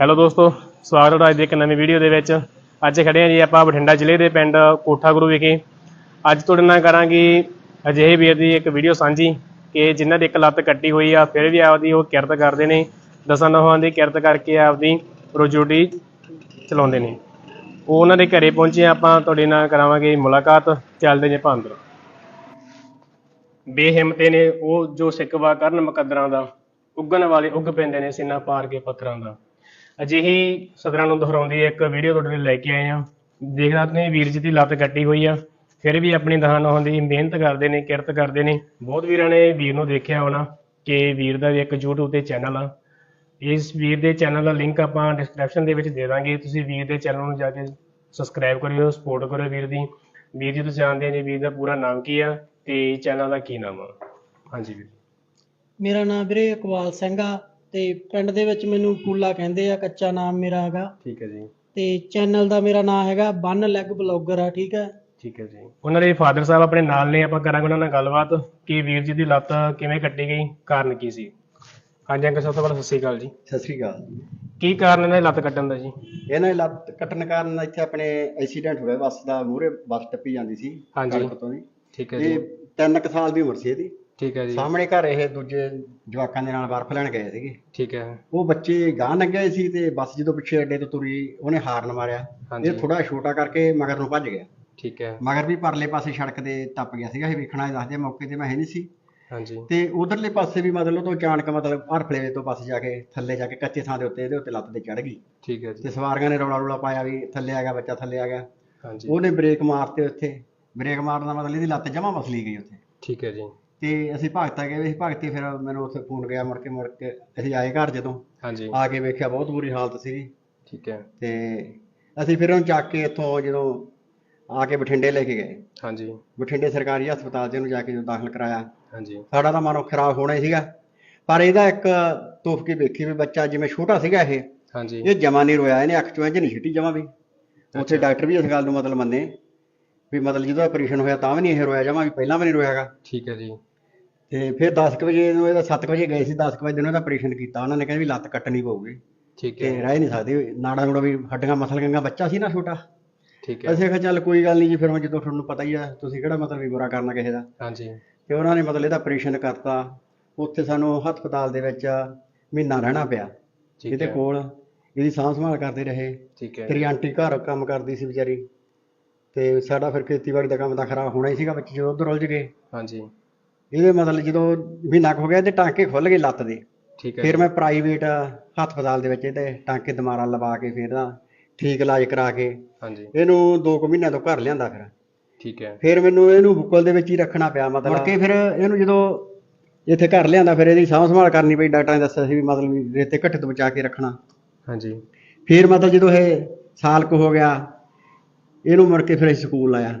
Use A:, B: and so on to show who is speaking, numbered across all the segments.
A: Hello ਦੋਸਤੋ, ਸਵਾਗਤ ਹੈ ਅੱਜ ਦੀ ਇੱਕ ਨਵੀਂ ਵੀਡੀਓ ਦੇ ਵਿੱਚ। ਅੱਜ ਖੜੇ ਹਾਂ ਜੀ ਆਪਾਂ ਬਠਿੰਡਾ ਜ਼ਿਲ੍ਹੇ ਦੇ ਪਿੰਡ ਕੋਠਾ ਗੁਰੂ ਵਿਖੇ। ਅੱਜ ਤੁਹਾਡੇ ਨਾਲ ਕਰਾਂਗੇ ਅਜਿਹੇ ਵੀਰ ਦੀ ਇੱਕ ਵੀਡੀਓ ਸਾਂਝੀ ਕਿ ਜਿਨ੍ਹਾਂ ਦੀ ਇੱਕ ਲੱਤ ਕੱਟੀ ਹੋਈ ਆ, ਫਿਰ ਵੀ ਆਪਦੀ ਉਹ ਕਿਰਤ ਕਰਦੇ ਨੇ। ਦਸਾਂ ਨਹਾਂ ਦੀ ਕਿਰਤ ਕਰਕੇ ਆਪਦੀ ਰੋਜੀ ਚਲਾਉਂਦੇ ਨੇ। ਉਹ ਉਹਨਾਂ ਦੇ ਘਰੇ ਪਹੁੰਚੇ ਆਪਾਂ, ਤੁਹਾਡੇ ਨਾਲ ਕਰਾਵਾਂਗੇ ਮੁਲਾਕਾਤ। ਚੱਲਦੇ ਜੇ ਭਾਂਦਰ ਬੇਹਿੰਮਤੇ ਨੇ ਉਹ ਜੋ ਸਿੱਕਵਾ ਕਰਨ ਮੁਕੱਦਰਾਂ ਦਾ, ਉੱਗਣ ਵਾਲੇ ਉੱਗ ਪੈਂਦੇ ਨੇ, ਸੀਨਾ ਪਾਰ ਕੇ ਪੱਥਰਾਂ ਦਾ। ਅਜਿਹੀ ਸਦਰਾਂ ਨੂੰ ਦੁਹਰਾਉਂਦੀ ਇੱਕ ਵੀਡੀਓ ਤੁਹਾਡੇ ਲਈ ਲੈ ਕੇ ਆਏ ਆ ਦੇਖਦਾ ਤੁਸੀਂ ਵੀਰ ਜੀ ਦੀ ਲੱਤ ਕੱਟੀ ਹੋਈ ਆ। ਫਿਰ ਵੀ ਆਪਣੀ ਦਹਾਂ ਨਹਾਂ ਦੀ ਮਿਹਨਤ ਕਰਦੇ ਨੇ, ਕਿਰਤ ਕਰਦੇ ਨੇ। ਬਹੁਤ ਵੀਰਾਂ ਨੇ ਵੀਰ ਨੂੰ ਦੇਖਿਆ ਹੋਣਾ ਕਿ ਵੀਰ ਦਾ ਵੀ ਇੱਕ YouTube ਤੇ ਚੈਨਲ ਆ। ਇਸ ਵੀਰ ਦੇ ਚੈਨਲ ਦਾ ਲਿੰਕ ਆਪਾਂ ਡਿਸਕ੍ਰਿਪਸ਼ਨ ਦੇ ਵਿੱਚ ਦੇ ਦਾਂਗੇ। ਤੁਸੀਂ ਵੀਰ ਦੇ ਚੈਨਲ ਨੂੰ ਜਾ ਕੇ ਸਬਸਕ੍ਰਾਈਬ ਕਰਿਓ ਸਪੋਰਟ ਕਰਿਓ ਵੀਰ ਦੀ। ਵੀਰ ਜੀ, ਤੁਸੀਂ ਜਾਣਦੇ ਜੀ, ਵੀਰ ਦਾ ਪੂਰਾ ਨਾਮ ਕੀ ਆ ਤੇ ਚੈਨਲ ਦਾ ਕੀ ਨਾਮ ਆ। ਹਾਂਜੀ ਵੀਰ।
B: ਮੇਰਾ ਨਾਮ ਵੀਰੇ ਇਕਬਾਲ ਸਿੰਘ ਆ। ਤੇ ਪਿੰਡ ਦੇ ਵਿੱਚ ਮੈਨੂੰ ਕੂਲਾ ਕਹਿੰਦੇ ਆ ਕੱਚਾ ਨਾਮ ਮੇਰਾ ਹੈਗਾ।
A: ਠੀਕ ਹੈ ਜੀ।
B: ਤੇ ਚੈਨਲ ਦਾ ਮੇਰਾ ਨਾਮ ਹੈਗਾ ਵਨ ਲੈਗ ਬਲੌਗਰ ਆ ਠੀਕ ਹੈ?
A: ਠੀਕ ਹੈ ਜੀ। ਉਹਨਾਂ ਦੇ ਫਾਦਰ ਸਾਹਿਬ ਆਪਣੇ ਨਾਲ ਨੇ ਆਪਾਂ ਕਰਾਂਗੇ ਉਹਨਾਂ ਨਾਲ ਗੱਲਬਾਤ ਕਿ ਵੀਰ ਜੀ ਦੀ ਲੱਤ ਕਿਵੇਂ ਕੱਟੀ ਗਈ ਕਾਰਨ ਕੀ ਸੀ? ਹਾਂਜੀ ਅੰਕਲ ਸਭ ਤੋਂ ਪਹਿਲਾਂ ਸਤਿ ਸ਼੍ਰੀ ਅਕਾਲ ਜੀ।
C: ਸਤਿ ਸ੍ਰੀ ਅਕਾਲ।
A: ਕੀ ਕਾਰਨ ਇਹਨਾਂ ਦੀ ਲੱਤ ਕੱਟਣ ਦਾ ਜੀ?
C: ਇਹਨਾਂ ਦੀ ਲੱਤ ਕੱਟਣ ਕਾਰਨ ਇੱਥੇ ਆਪਣੇ ਐਕਸੀਡੈਂਟ ਹੋਇਆ ਬੱਸ ਦਾ ਮੂਹਰੇ ਬੱਸ ਟੱਪੀ ਜਾਂਦੀ ਸੀ
A: ਹਾਂਜੀ।
C: ਤੋਂ ਦੀ
A: ਠੀਕ ਹੈ ਜੀ।
C: ਤਿੰਨ ਕੁ ਸਾਲ ਦੀ ਉਮਰ ਸੀ ਇਹਦੀ।
A: ਠੀਕ ਹੈ ਜੀ।
C: ਸਾਹਮਣੇ ਘਰ ਇਹ ਦੂਜੇ ਜਵਾਕਾਂ ਦੇ ਨਾਲ ਬਰਫ਼ ਲੈਣ ਗਏ ਸੀਗੇ।
A: ਠੀਕ ਹੈ।
C: ਉਹ ਬੱਚੇ ਗਾਂ ਲੰਘੇ ਸੀ ਤੇ ਬੱਸ ਜਦੋਂ ਪਿੱਛੇ ਅੱਡੇ ਤੋਂ ਤੁਰੀ ਉਹਨੇ ਹਾਰਨ ਮਾਰਿਆ। ਇਹ ਥੋੜਾ ਛੋਟਾ ਕਰਕੇ ਮਗਰ ਨੂੰ ਭੱਜ ਗਿਆ।
A: ਠੀਕ ਹੈ।
C: ਮਗਰ ਵੀ ਪਰਲੇ ਪਾਸੇ ਸੜਕ ਦੇ ਟੱਪ ਗਿਆ ਸੀਗਾ। ਇਹ ਵੇਖਣਾ ਦੱਸਦੇ ਮੌਕੇ ਤੇ ਮੈਂ ਹੈ ਨਹੀਂ ਸੀ।
A: ਹਾਂਜੀ।
C: ਤੇ ਉਧਰਲੇ ਪਾਸੇ ਵੀ ਮਤਲਬ ਉਹ ਤੋਂ ਅਚਾਨਕ ਮਤਲਬ ਹਰਫਲੇ ਤੋਂ ਬੱਸ ਜਾ ਕੇ ਥੱਲੇ ਜਾ ਕੇ ਕੱਚੇ ਥਾਂ ਦੇ ਉੱਤੇ ਇਹਦੇ ਉੱਤੇ ਲੱਤ ਤੇ ਚੜ ਗਈ।
A: ਠੀਕ ਹੈ ਜੀ।
C: ਤੇ ਸਵਾਰੀਆਂ ਨੇ ਰੌਲਾ ਰੌਲਾ ਪਾਇਆ ਵੀ ਥੱਲੇ ਆ ਗਿਆ ਬੱਚਾ ਥੱਲੇ ਆ ਗਿਆ।
A: ਹਾਂਜੀ।
C: ਉਹਨੇ ਬ੍ਰੇਕ ਮਾਰਤੇ ਉੱਥੇ। ਬ੍ਰੇਕ ਮਾਰਨ ਦਾ ਮਤਲਬ ਇਹਦੀ ਲੱਤ ਜਮਾ ਮਸਲੀ ਗਈ ਉੱਥੇ।
A: ਠੀਕ ਹੈ ਜੀ।
C: ਤੇ ਅਸੀਂ ਭਗਤਾ ਗਏ ਅਸੀਂ ਭਗਤੀ ਫਿਰ ਮੈਨੂੰ ਉੱਥੇ ਫੋਨ ਗਿਆ ਮੁੜ ਕੇ ਮੁੜ ਕੇ ਅਸੀਂ ਆਏ ਘਰ ਜਦੋਂ।
A: ਹਾਂਜੀ।
C: ਆ ਕੇ ਵੇਖਿਆ ਬਹੁਤ ਬੁਰੀ ਹਾਲਤ ਸੀਗੀ।
A: ਠੀਕ ਹੈ।
C: ਤੇ ਅਸੀਂ ਫਿਰ ਉਹਨੂੰ ਚੱਕ ਕੇ ਇੱਥੋਂ ਜਦੋਂ ਆ ਕੇ ਬਠਿੰਡੇ ਲੈ ਕੇ ਗਏ।
A: ਹਾਂਜੀ।
C: ਬਠਿੰਡੇ ਸਰਕਾਰੀ ਹਸਪਤਾਲ 'ਚ ਇਹਨੂੰ ਜਾ ਕੇ ਜਦੋਂ ਦਾਖਲ ਕਰਾਇਆ।
A: ਹਾਂਜੀ।
C: ਸਾਡਾ ਤਾਂ ਮਨੋਂ ਖਰਾਬ ਹੋਣਾ ਹੀ ਸੀਗਾ। ਪਰ ਇਹਦਾ ਇੱਕ ਤੋਫ ਕੇ ਵੇਖੀ ਵੀ ਬੱਚਾ ਜਿਵੇਂ ਛੋਟਾ ਸੀਗਾ ਇਹ।
A: ਹਾਂਜੀ।
C: ਇਹ ਜਮਾ ਨਹੀਂ ਰੋਇਆ ਇਹਨੇ ਅੱਖ ਚੋਂ ਇੰਝ ਨਹੀਂ ਛਿੱਟੀ ਜਮਾ ਵੀ। ਉੱਥੇ ਡਾਕਟਰ ਵੀ ਇਸ ਗੱਲ ਨੂੰ ਮਤਲਬ ਮੰਨੇ। ਵੀ ਮਤਲਬ ਜਦੋਂ ਆਪਰੇਸ਼ਨ ਹੋਇਆ ਤਾਂ ਵੀ ਨਹੀਂ ਇਹ ਰੋਇਆ ਜਮਾ ਵੀ ਪਹਿਲਾਂ ਵੀ ਨਹੀਂ ਰੋਇਆਗਾ
A: ਠੀਕ ਹੈ ਜੀ।
C: ਤੇ ਫਿਰ 10 ਕੁ ਵਜੇ ਨੂੰ ਇਹਦਾ 7 ਵਜੇ ਗਏ ਸੀ 10 ਕੁ ਵਜੇ ਨੂੰ ਇਹਦਾ ਆਪਰੇਸ਼ਨ ਕੀਤਾ। ਉਹਨਾਂ ਨੇ ਕਹਿੰਦੇ ਵੀ ਲੱਤ ਕੱਟਣੀ ਪਊਗੀ।
A: ਠੀਕ
C: ਤੇ
A: ਹੈ।
C: ਰਹਿ ਨਹੀਂ ਸਕਦੀ। ਨਾੜਾ ਨੂੜਾ ਵੀ ਹੱਡੀਆਂ ਮਸਲ ਗੰਗਾ ਬੱਚਾ ਸੀ ਨਾ ਛੋਟਾ।
A: ਠੀਕ ਹੈ।
C: ਅਸੀਂ ਕਿਹਾ ਚੱਲ ਕੋਈ ਗੱਲ ਨਹੀਂ ਜੀ ਫਿਰ ਹੁਣ ਜਦੋਂ ਤੁਹਾਨੂੰ ਪਤਾ ਹੀ ਆ ਤੁਸੀਂ ਕਿਹੜਾ ਮਤਲਬ ਵੀ ਬੁਰਾ ਕਰਨਾ ਕਿਸੇ ਦਾ।
A: ਹਾਂਜੀ।
C: ਤੇ ਉਹਨਾਂ ਨੇ ਮਤਲਬ ਇਹਦਾ ਆਪਰੇਸ਼ਨ ਕਰਤਾ। ਉੱਥੇ ਸਾਨੂੰ ਹਸਪਤਾਲ ਦੇ ਵਿੱਚ ਮਹੀਨਾ ਰਹਿਣਾ ਪਿਆ। ਇਹਦੇ ਕੋਲ ਇਹਦੀ ਸਾਂਭ ਸੰਭਾਲ ਕਰਦੇ ਰਹੇ।
A: ਠੀਕ ਹੈ।
C: ਤੇਰੀ ਆਂਟੀ ਘਰ ਕੰਮ ਕਰਦੀ ਸੀ ਵਿਚਾਰੀ। ਤੇ ਸਾਡਾ ਫਿਰ ਖੇਤੀਬਾੜੀ ਦਾ ਕੰਮ ਤਾਂ ਖਰਾਬ ਹੋਣਾ ਹੀ ਸੀਗਾ ਬੱਚੇ ਜਦੋਂ ਉਧਰ ਉਲਝ ਗਏ।
A: ਹਾਂਜੀ।
C: ਇਹਦੇ ਮਤਲਬ ਜਦੋਂ ਮਹੀਨਾ ਕੁ ਹੋ ਗਿਆ ਇਹਦੇ ਟਾਂਕੇ ਖੁੱਲ ਗਏ ਲੱਤ ਦੇ।
A: ਠੀਕ ਹੈ
C: ਫਿਰ
A: ਜੀ।
C: ਮੈਂ ਪ੍ਰਾਈਵੇਟ ਹਸਪਤਾਲ ਦੇ ਵਿੱਚ ਇਹਦੇ ਟਾਂਕੇ ਦੁਬਾਰਾ ਲਵਾ ਕੇ ਫਿਰ ਨਾ ਠੀਕ ਇਲਾਜ ਕਰਾ ਕੇ
A: ਹਾਂਜੀ।
C: ਇਹਨੂੰ 2 ਕੁ ਮਹੀਨਿਆਂ ਤੋਂ ਘਰ ਲਿਆਂਦਾ ਫਿਰ।
A: ਠੀਕ ਹੈ।
C: ਫਿਰ ਮੈਨੂੰ ਇਹਨੂੰ ਬੁੱਕਲ ਦੇ ਵਿੱਚ ਹੀ ਰੱਖਣਾ ਪਿਆ ਮਤਲਬ। ਮੁੜ ਕੇ ਫਿਰ ਇਹਨੂੰ ਜਦੋਂ ਇੱਥੇ ਘਰ ਲਿਆਂਦਾ ਫਿਰ ਇਹਦੀ ਸਾਂਭ ਸੰਭਾਲ ਕਰਨੀ ਪਈ ਡਾਕਟਰਾਂ ਨੇ ਦੱਸਿਆ ਸੀ ਵੀ ਮਤਲਬ ਵੀ ਰੇਤੇ ਘੱਟੇ ਤੋਂ ਬਚਾ ਕੇ ਰੱਖਣਾ।
A: ਹਾਂਜੀ।
C: ਫਿਰ ਮਤਲਬ ਜਦੋਂ ਇਹ ਸਾਲ ਕੁ ਹੋ ਗਿਆ ਇਹਨੂੰ ਮੁੜ ਕੇ ਫਿਰ ਅਸੀਂ ਸਕੂਲ ਆਇਆ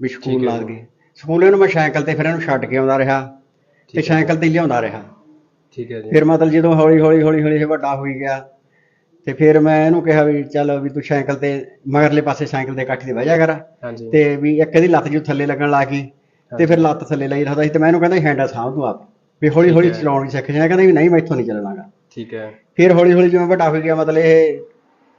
C: ਵੀ ਸਕੂਲ। ਲਾ ਗਏ। ਸਕੂਲ ਇਹਨੂੰ ਮੈਂ ਸਾਈਕਲ ਤੇ ਫਿਰ ਇਹਨੂੰ ਛੱਡ ਕੇ ਆਉਂਦਾ ਰਿਹਾ ਤੇ। ਸਾਈਕਲ ਤੇ ਲਿਆਉਂਦਾ ਰਿਹਾ।
A: ਠੀਕ ਹੈ ਜੀ।
C: ਫਿਰ ਮਤਲਬ ਜਦੋਂ ਹੌਲੀ ਹੌਲੀ ਹੌਲੀ ਹੌਲੀ ਇਹ ਵੱਡਾ ਹੋਈ ਗਿਆ ਤੇ ਫਿਰ ਮੈਂ ਇਹਨੂੰ ਕਿਹਾ ਵੀ ਚੱਲ ਵੀ ਤੂੰ ਸਾਈਕਲ ਤੇ ਮਗਰਲੇ ਪਾਸੇ ਸਾਈਕਲ ਦੇ ਕਾਠੀ ਤੇ ਬਹਿ ਜਾ ਕਰ ਤੇ ਵੀ ਇੱਕ ਇਹਦੀ ਲੱਤ ਜੋ ਥੱਲੇ ਲੱਗਣ ਲੱਗ ਗਈ ਤੇ ਫਿਰ ਲੱਤ ਥੱਲੇ ਲਈ ਰੱਖਦਾ ਸੀ ਤੇ ਮੈਂ ਇਹਨੂੰ ਕਹਿੰਦਾ ਹੈਂਡਲ ਸਾਂਭ ਤੂੰ ਆਪ ਵੀ ਹੌਲੀ ਹੌਲੀ। ਚਲਾਉਣੀ ਸਿੱਖ ਜਾ ਕਹਿੰਦਾ ਵੀ ਨਹੀਂ ਮੈਂ ਇੱਥੋਂ ਨਹੀਂ ਚੱਲਣਾਗਾ।
A: ਠੀਕ ਹੈ।
C: ਫਿਰ ਹੌਲੀ ਹੌਲੀ ਜਿਵੇਂ ਵੱਡਾ ਹੋ ਗਿਆ ਮਤਲਬ ਇਹ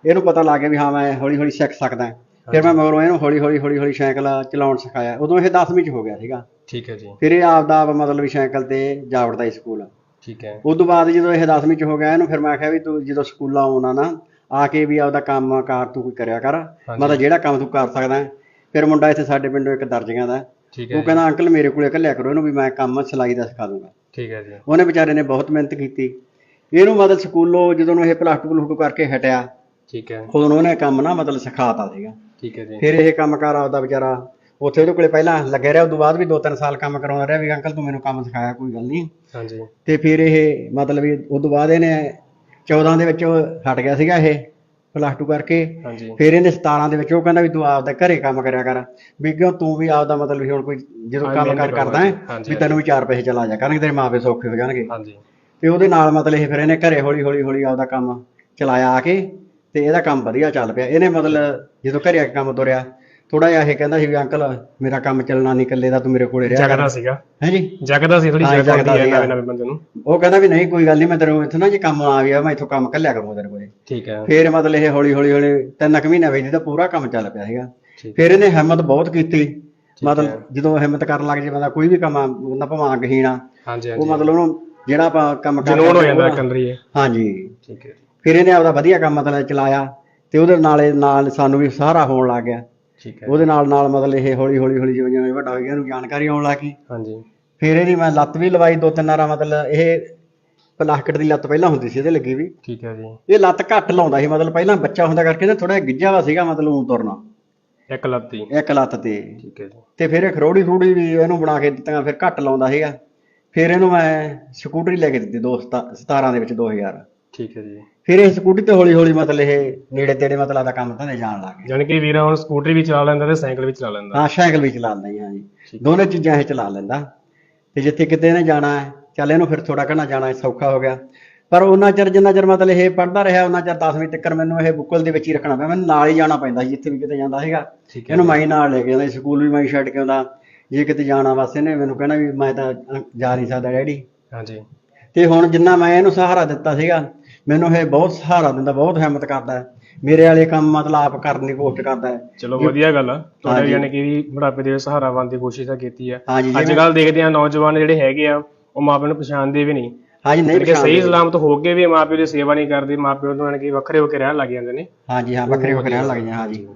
C: ਇਹਨੂੰ ਪਤਾ ਲੱਗ ਗਿਆ ਵੀ ਹਾਂ ਮੈਂ ਹੌਲੀ ਹੌਲੀ ਸਿੱਖ ਸਕਦਾ। ਫਿਰ ਮੈਂ ਮਗਰੋਂ ਇਹਨੂੰ ਹੌਲੀ ਹੌਲੀ ਹੌਲੀ ਹੌਲੀ ਸਾਈਕਲ ਚਲਾਉਣ ਸਿਖਾਇਆ। ਉਦੋਂ ਇਹ 10ਵੀਂ ਚ ਹੋ ਗਿਆ ਸੀਗਾ।
A: ਠੀਕ ਹੈ ਜੀ।
C: ਫਿਰ ਇਹ ਆਪ ਦਾ ਆਪ ਮਤਲਬ ਵੀ ਸਾਈਕਲ ਤੇ ਜਾ ਵੜਦਾ ਸੀ ਸਕੂਲ।
A: ਠੀਕ ਹੈ।
C: ਉਸ ਤੋਂ ਬਾਅਦ ਜਦੋਂ ਇਹ 10ਵੀਂ ਚ ਹੋ ਗਿਆ ਇਹਨੂੰ ਫਿਰ ਮੈਂ ਕਿਹਾ ਵੀ ਤੂੰ ਜਦੋਂ ਸਕੂਲਾਂ ਆਉਣਾ ਨਾ ਆ ਕੇ ਵੀ ਆਪਦਾ ਕੰਮ ਕਾਰ ਤੂੰ ਕੋਈ ਕਰਿਆ ਕਰ। ਮਤਲਬ ਜਿਹੜਾ ਕੰਮ ਤੂੰ ਕਰ ਸਕਦਾ। ਫਿਰ ਮੁੰਡਾ ਇੱਥੇ ਸਾਡੇ ਪਿੰਡੋਂ ਇੱਕ ਦਰਜੀਆਂ ਦਾ ਉਹ। ਕਹਿੰਦਾ ਅੰਕਲ ਮੇਰੇ ਕੋਲੇ ਘੱਲਿਆ ਕਰੋ ਇਹਨੂੰ ਵੀ ਮੈਂ ਕੰਮ ਸਿਲਾਈ ਦਾ ਸਿਖਾ ਦੂੰਗਾ।
A: ਠੀਕ ਹੈ ਜੀ।
C: ਉਹਨੇ ਵਿਚਾਰੇ ਨੇ ਬਹੁਤ ਮਿਹਨਤ ਕੀਤੀ। ਇਹਨੂੰ ਮਤਲਬ ਸਕੂਲੋਂ ਜਦੋਂ ਨੂੰ ਇਹ ਪਲੱਸ ਟੂ ਪਲੂਸ ਟੂ ਕਰਕੇ ਹਟਿਆ
A: ਠੀਕ ਹੈ।
C: ਉਦੋਂ ਨੂੰ ਉਹਨੇ ਕੰਮ ਨਾ ਮਤਲਬ ਸਿਖਾਤਾ ਸੀਗਾ।
A: ਠੀਕ ਹੈ ਜੀ।
C: ਫਿਰ ਇਹ ਕੰਮ ਕਾਰ ਆਪਦਾ ਵਿਚਾਰਾ ਉੱਥੇ ਉਹਦੇ ਕੋਲੇ ਪਹਿਲਾਂ ਲੱਗਿਆ ਰਿਹਾ ਉਦੋਂ ਬਾਅਦ ਵੀ ਦੋ ਤਿੰਨ ਸਾਲ ਕੰਮ ਕਰਾਉਂਦਾ ਰਿਹਾ ਵੀ ਅੰਕਲ ਤੂੰ ਮੈਨੂੰ ਕੰਮ ਸਿਖਾਇਆ ਕੋਈ ਗੱਲ ਨਹੀਂ।
A: ਹਾਂਜੀ।
C: ਤੇ ਫਿਰ ਇਹ ਮਤਲਬ ਵੀ ਉਦੋਂ ਬਾਅਦ ਇਹਨੇ 14 ਦੇ ਵਿੱਚ ਹਟ ਗਿਆ ਸੀਗਾ ਇਹ ਪਲੱਸ ਟੂ ਕਰਕੇ।
A: ਹਾਂਜੀ।
C: ਫਿਰ ਇਹਨੇ 17 ਦੇ ਵਿੱਚ ਉਹ ਕਹਿੰਦਾ ਵੀ ਤੂੰ ਆਪਦਾ ਘਰੇ ਕੰਮ ਕਰਿਆ ਕਰ। ਵੀ ਕਿਉਂ ਤੂੰ ਵੀ ਆਪਦਾ ਮਤਲਬ ਵੀ ਹੁਣ ਕੋਈ ਜਦੋਂ ਕੰਮ ਕਰ ਕਰਦਾ ਹੈ ਵੀ ਤੈਨੂੰ ਵੀ ਚਾਰ ਪੈਸੇ ਚਲਾ ਜਾ ਕਰਨਗੇ ਤੇਰੇ ਮਾਪੇ ਸੌਖੇ ਹੋ ਜਾਣਗੇ।
A: ਹਾਂਜੀ।
C: ਤੇ ਉਹਦੇ ਨਾਲ ਮਤਲਬ ਇਹ ਫਿਰ ਇਹਨੇ ਘਰੇ ਹੌਲੀ ਹੌਲੀ ਹੌਲੀ ਆਪਦਾ ਕੰਮ ਚਲਾਇਆ ਆ ਕੇ। ਤੇ ਇਹਦਾ ਕੰਮ ਵਧੀਆ ਚੱਲ ਪਿਆ। ਇਹਨੇ ਮਤਲਬ ਜਦੋਂ ਘਰੇ ਆ ਕੇ ਕੰਮ ਤੁਰਿਆ ਥੋੜਾ ਜਿਹਾ ਇਹ ਕਹਿੰਦਾ ਸੀ ਵੀ ਅੰਕਲ ਮੇਰਾ ਕੰਮ ਚੱਲਣਾ ਨਹੀਂ ਇਕੱਲੇ ਦਾ ਤੂੰ ਮੇਰੇ ਕੋਲੇ ਰਿਹਾ
A: ਜਗਦਾ ਸੀਗਾ।
C: ਹੈ ਜੀ
A: ਜਗਦਾ ਸੀ ਥੋੜੀ ਜਗਦਾ ਹੈ
C: ਸੀਗਾ।
A: ਨਵੇਂ ਨਵੇਂ ਬੰਦੇ ਨੂੰ।
C: ਉਹ ਕਹਿੰਦਾ ਵੀ ਨਹੀਂ ਕੋਈ ਗੱਲ ਨਹੀਂ ਮੈਂ ਤੇਰੇ ਇੱਥੋਂ ਨਾ ਜੇ ਕੰਮ ਆ ਗਿਆ ਮੈਂ ਇੱਥੋਂ ਕੰਮ ਕੱਲਿਆ ਕਰੂੰਗਾ ਤੇਰੇ ਕੋਲੇ।
A: ਠੀਕ ਹੈ।
C: ਫੇਰ ਮਤਲਬ ਇਹ ਹੌਲੀ ਹੌਲੀ ਹੌਲੀ ਤਿੰਨ ਕੁ ਮਹੀਨੇ ਵਿੱਚ ਇਹਦਾ ਪੂਰਾ ਕੰਮ ਚੱਲ ਪਿਆ ਸੀਗਾ। ਫਿਰ ਇਹਨੇ ਹਿੰਮਤ ਬਹੁਤ ਕੀਤੀ। ਮਤਲਬ ਜਦੋਂ ਹਿੰਮਤ ਕਰਨ ਲੱਗ ਜੇ ਬੰਦਾ ਕੋਈ ਵੀ ਕੰਮ ਉਹਨਾਂ ਭਾਵਾਂ ਗਹੀਣਾ
A: ਹਾਂਜੀ
C: ਉਹ
A: ਹਾਂਜੀ।
C: ਮਤਲਬ ਉਹਨੂੰ ਜਿਹੜਾ ਆਪਾਂ ਕੰਮ ਕਰ
A: ਜਨੂਨ ਹੋ ਜਾਂਦਾ ਕੰਦਰੀ ਹੈ
C: ਹਾਂਜੀ।
A: ਠੀਕ ਹੈ।
C: ਫਿਰ ਇਹਨੇ ਆਪਦਾ ਵਧੀਆ ਕੰਮ ਮਤਲਬ ਚਲਾਇਆ ਤੇ ਉਹਦੇ ਨਾਲੇ ਨਾਲ ਸਾਨੂੰ ਵੀ ਸਹਾਰਾ ਹੋਣ ਲੱਗ ਗਿਆ।
A: ਠੀਕ ਹੈ।
C: ਉਹਦੇ ਨਾਲ ਨਾਲ ਮਤਲਬ ਇਹ ਹੌਲੀ ਹੌਲੀ ਹੌਲੀ ਜਿਵੇਂ ਜਿਵੇਂ ਵੱਡਾ ਹੋ ਗਿਆ ਇਹਨੂੰ ਜਾਣਕਾਰੀ ਆਉਣ ਲੱਗ ਗਈ।
A: ਹਾਂਜੀ।
C: ਫਿਰ ਇਹਦੀ ਮੈਂ ਲੱਤ ਵੀ ਲਵਾਈ ਦੋ ਤਿੰਨ ਵਾਰਾਂ ਮਤਲਬ ਇਹ ਪਲਾਸਟਿਕ ਦੀ ਲੱਤ ਪਹਿਲਾਂ ਹੁੰਦੀ ਸੀ ਇਹਦੇ ਲੱਗੀ ਵੀ।
A: ਠੀਕ ਹੈ ਜੀ।
C: ਇਹ ਲੱਤ ਘੱਟ ਲਾਉਂਦਾ ਸੀ ਮਤਲਬ ਪਹਿਲਾਂ ਬੱਚਾ ਹੁੰਦਾ ਕਰਕੇ ਨਾ ਥੋੜਾ ਗਿੱਜਾ ਵਾ ਸੀਗਾ ਮਤਲਬ ਉਹ ਤੁਰਨਾ।
A: ਇੱਕ ਲੱਤੀ
C: ਇੱਕ ਲੱਤ ਤੇ।
A: ਠੀਕ ਹੈ ਜੀ।
C: ਤੇ ਫਿਰ ਇਹ ਖਰੋੜੀ ਖਰੂੜੀ ਵੀ ਇਹਨੂੰ ਬਣਾ ਕੇ ਦਿੱਤੀਆਂ ਫਿਰ ਘੱਟ ਲਾਉਂਦਾ ਸੀਗਾ। ਫਿਰ ਇਹਨੂੰ ਮੈਂ ਸਕੂਟਰੀ ਲੈ ਕੇ ਦਿੱਤੀ ਦੋ 17 ਦੇ ਵਿੱਚ 2000
A: ਠੀਕ ਹੈ ਜੀ।
C: ਫਿਰ ਇਹ ਸਕੂਟਰੀ ਤੇ ਹੌਲੀ ਹੌਲੀ ਮਤਲਬ ਇਹ ਨੇੜੇ ਤੇੜੇ ਮਤਲਬ ਆਪਦਾ ਕੰਮ ਧੰਦੇ ਜਾਣ ਲੱਗ ਗਿਆ
A: ਜਾਣੀ ਕਿ ਵੀਰਾ ਹੁਣ ਸਕੂਟਰੀ ਵੀ ਚਲਾ ਲੈਂਦਾ ਤੇ ਸਾਈਕਲ ਵੀ ਚਲਾ ਲੈਂਦਾ।
C: ਹਾਂ ਸਾਈਕਲ ਵੀ ਚਲਾ ਲੈਂਦਾ ਹਾਂ ਜੀ। ਦੋਨੇ ਚੀਜ਼ਾਂ ਇਹ ਚਲਾ ਲੈਂਦਾ। ਤੇ ਜਿੱਥੇ ਕਿਤੇ ਇਹਨੇ ਜਾਣਾ ਹੈ ਚੱਲ ਇਹਨੂੰ ਫਿਰ ਥੋੜਾ ਘਣਾ ਜਾਣਾ ਸੌਖਾ ਹੋ ਗਿਆ। ਪਰ ਉਹਨਾਂ ਚਿਰ ਜਿੰਨਾ ਚਿਰ ਮਤਲਬ ਇਹ ਪੜਦਾ ਰਿਹਾ ਉਹਨਾਂ ਚਿਰ 10ਵੀਂ ਤੱਕ ਮੈਨੂੰ ਇਹ ਬੁੱਕਲ ਦੇ ਵਿੱਚ ਹੀ ਰੱਖਣਾ ਪਿਆ। ਮੈਨੂੰ ਨਾਲ ਹੀ ਜਾਣਾ ਪੈਂਦਾ ਸੀ ਜਿੱਥੇ ਵੀ ਕਿਤੇ ਜਾਂਦਾ ਸੀਗਾ। ਇਹਨੂੰ ਮੈਂ ਹੀ ਨਾਲ ਲੈ ਕੇ ਜਾਂਦਾ ਸੀ, ਸਕੂਲ ਵੀ ਮੈਂ ਹੀ ਛੱਡ ਕੇ ਆਉਂਦਾ। ਜੇ ਕਿਤੇ ਜਾਣਾ ਬਸ ਇਹਨੇ ਮੈਨੂੰ ਕਹਿਣਾ ਵੀ ਮੈਂ ਤਾਂ ਜਾ ਨਹੀਂ ਸਕਦਾ ਡੈਡੀ।
A: ਹਾਂਜੀ।
C: ਤੇ ਹੁਣ ਜਿੰਨਾ ਮੈਂ ਇਹਨੂੰ ਸਹਾਰਾ ਦਿੱਤਾ ਸੀਗਾ ਮੈਨੂੰ ਇਹ ਬਹੁਤ ਸਹਾਰਾ ਦਿੰਦਾ ਬਹੁਤ ਹਿੰਮਤ ਕਰਦਾ ਹੈ। ਮੇਰੇ ਵਾਲੇ ਕੰਮ ਮਤਲਬ ਆਪ ਕਰਨ ਦੀ ਕੋਸ਼ਿਸ਼ ਕਰਦਾ ਹੈ।
A: ਚਲੋ ਵਧੀਆ ਗੱਲ ਆ। ਤੁਹਾਡੇ। ਜਾਣੀ ਕਿ ਵੀ ਬੁਢਾਪੇ ਦੇ ਵਿੱਚ ਸਹਾਰਾ ਬਣਨ ਦੀ ਕੋਸ਼ਿਸ਼ ਤਾਂ ਕੀਤੀ ਆ।
C: ਹਾਂਜੀ
A: ਅੱਜ ਕੱਲ ਦੇਖਦੇ ਆ ਨੌਜਵਾਨ ਜਿਹੜੇ ਹੈਗੇ ਆ ਉਹ ਮਾਪਿਆਂ ਨੂੰ ਪਛਾਣਦੇ ਵੀ ਨਹੀਂ।
C: ਹਾਂਜੀ ਨਹੀਂ
A: ਕਿ ਸਹੀ
C: ਪਛਾਣਦੇ।
A: ਸਲਾਮਤ ਹੋ ਕੇ ਵੀ ਮਾਪਿਆਂ ਦੀ ਸੇਵਾ ਨਹੀਂ ਕਰਦੇ ਮਾਪਿਆਂ ਤੋਂ ਜਾਣੀ ਕਿ ਵੱਖਰੇ ਹੋ ਕੇ ਰਹਿਣ ਲੱਗ ਜਾਂਦੇ ਨੇ।
C: ਹਾਂਜੀ ਹਾਂ ਵੱਖਰੇ ਵੱਖਰੇ ਰਹਿਣ ਲੱਗ ਜਾਂਦੇ ਹਾਂਜੀ।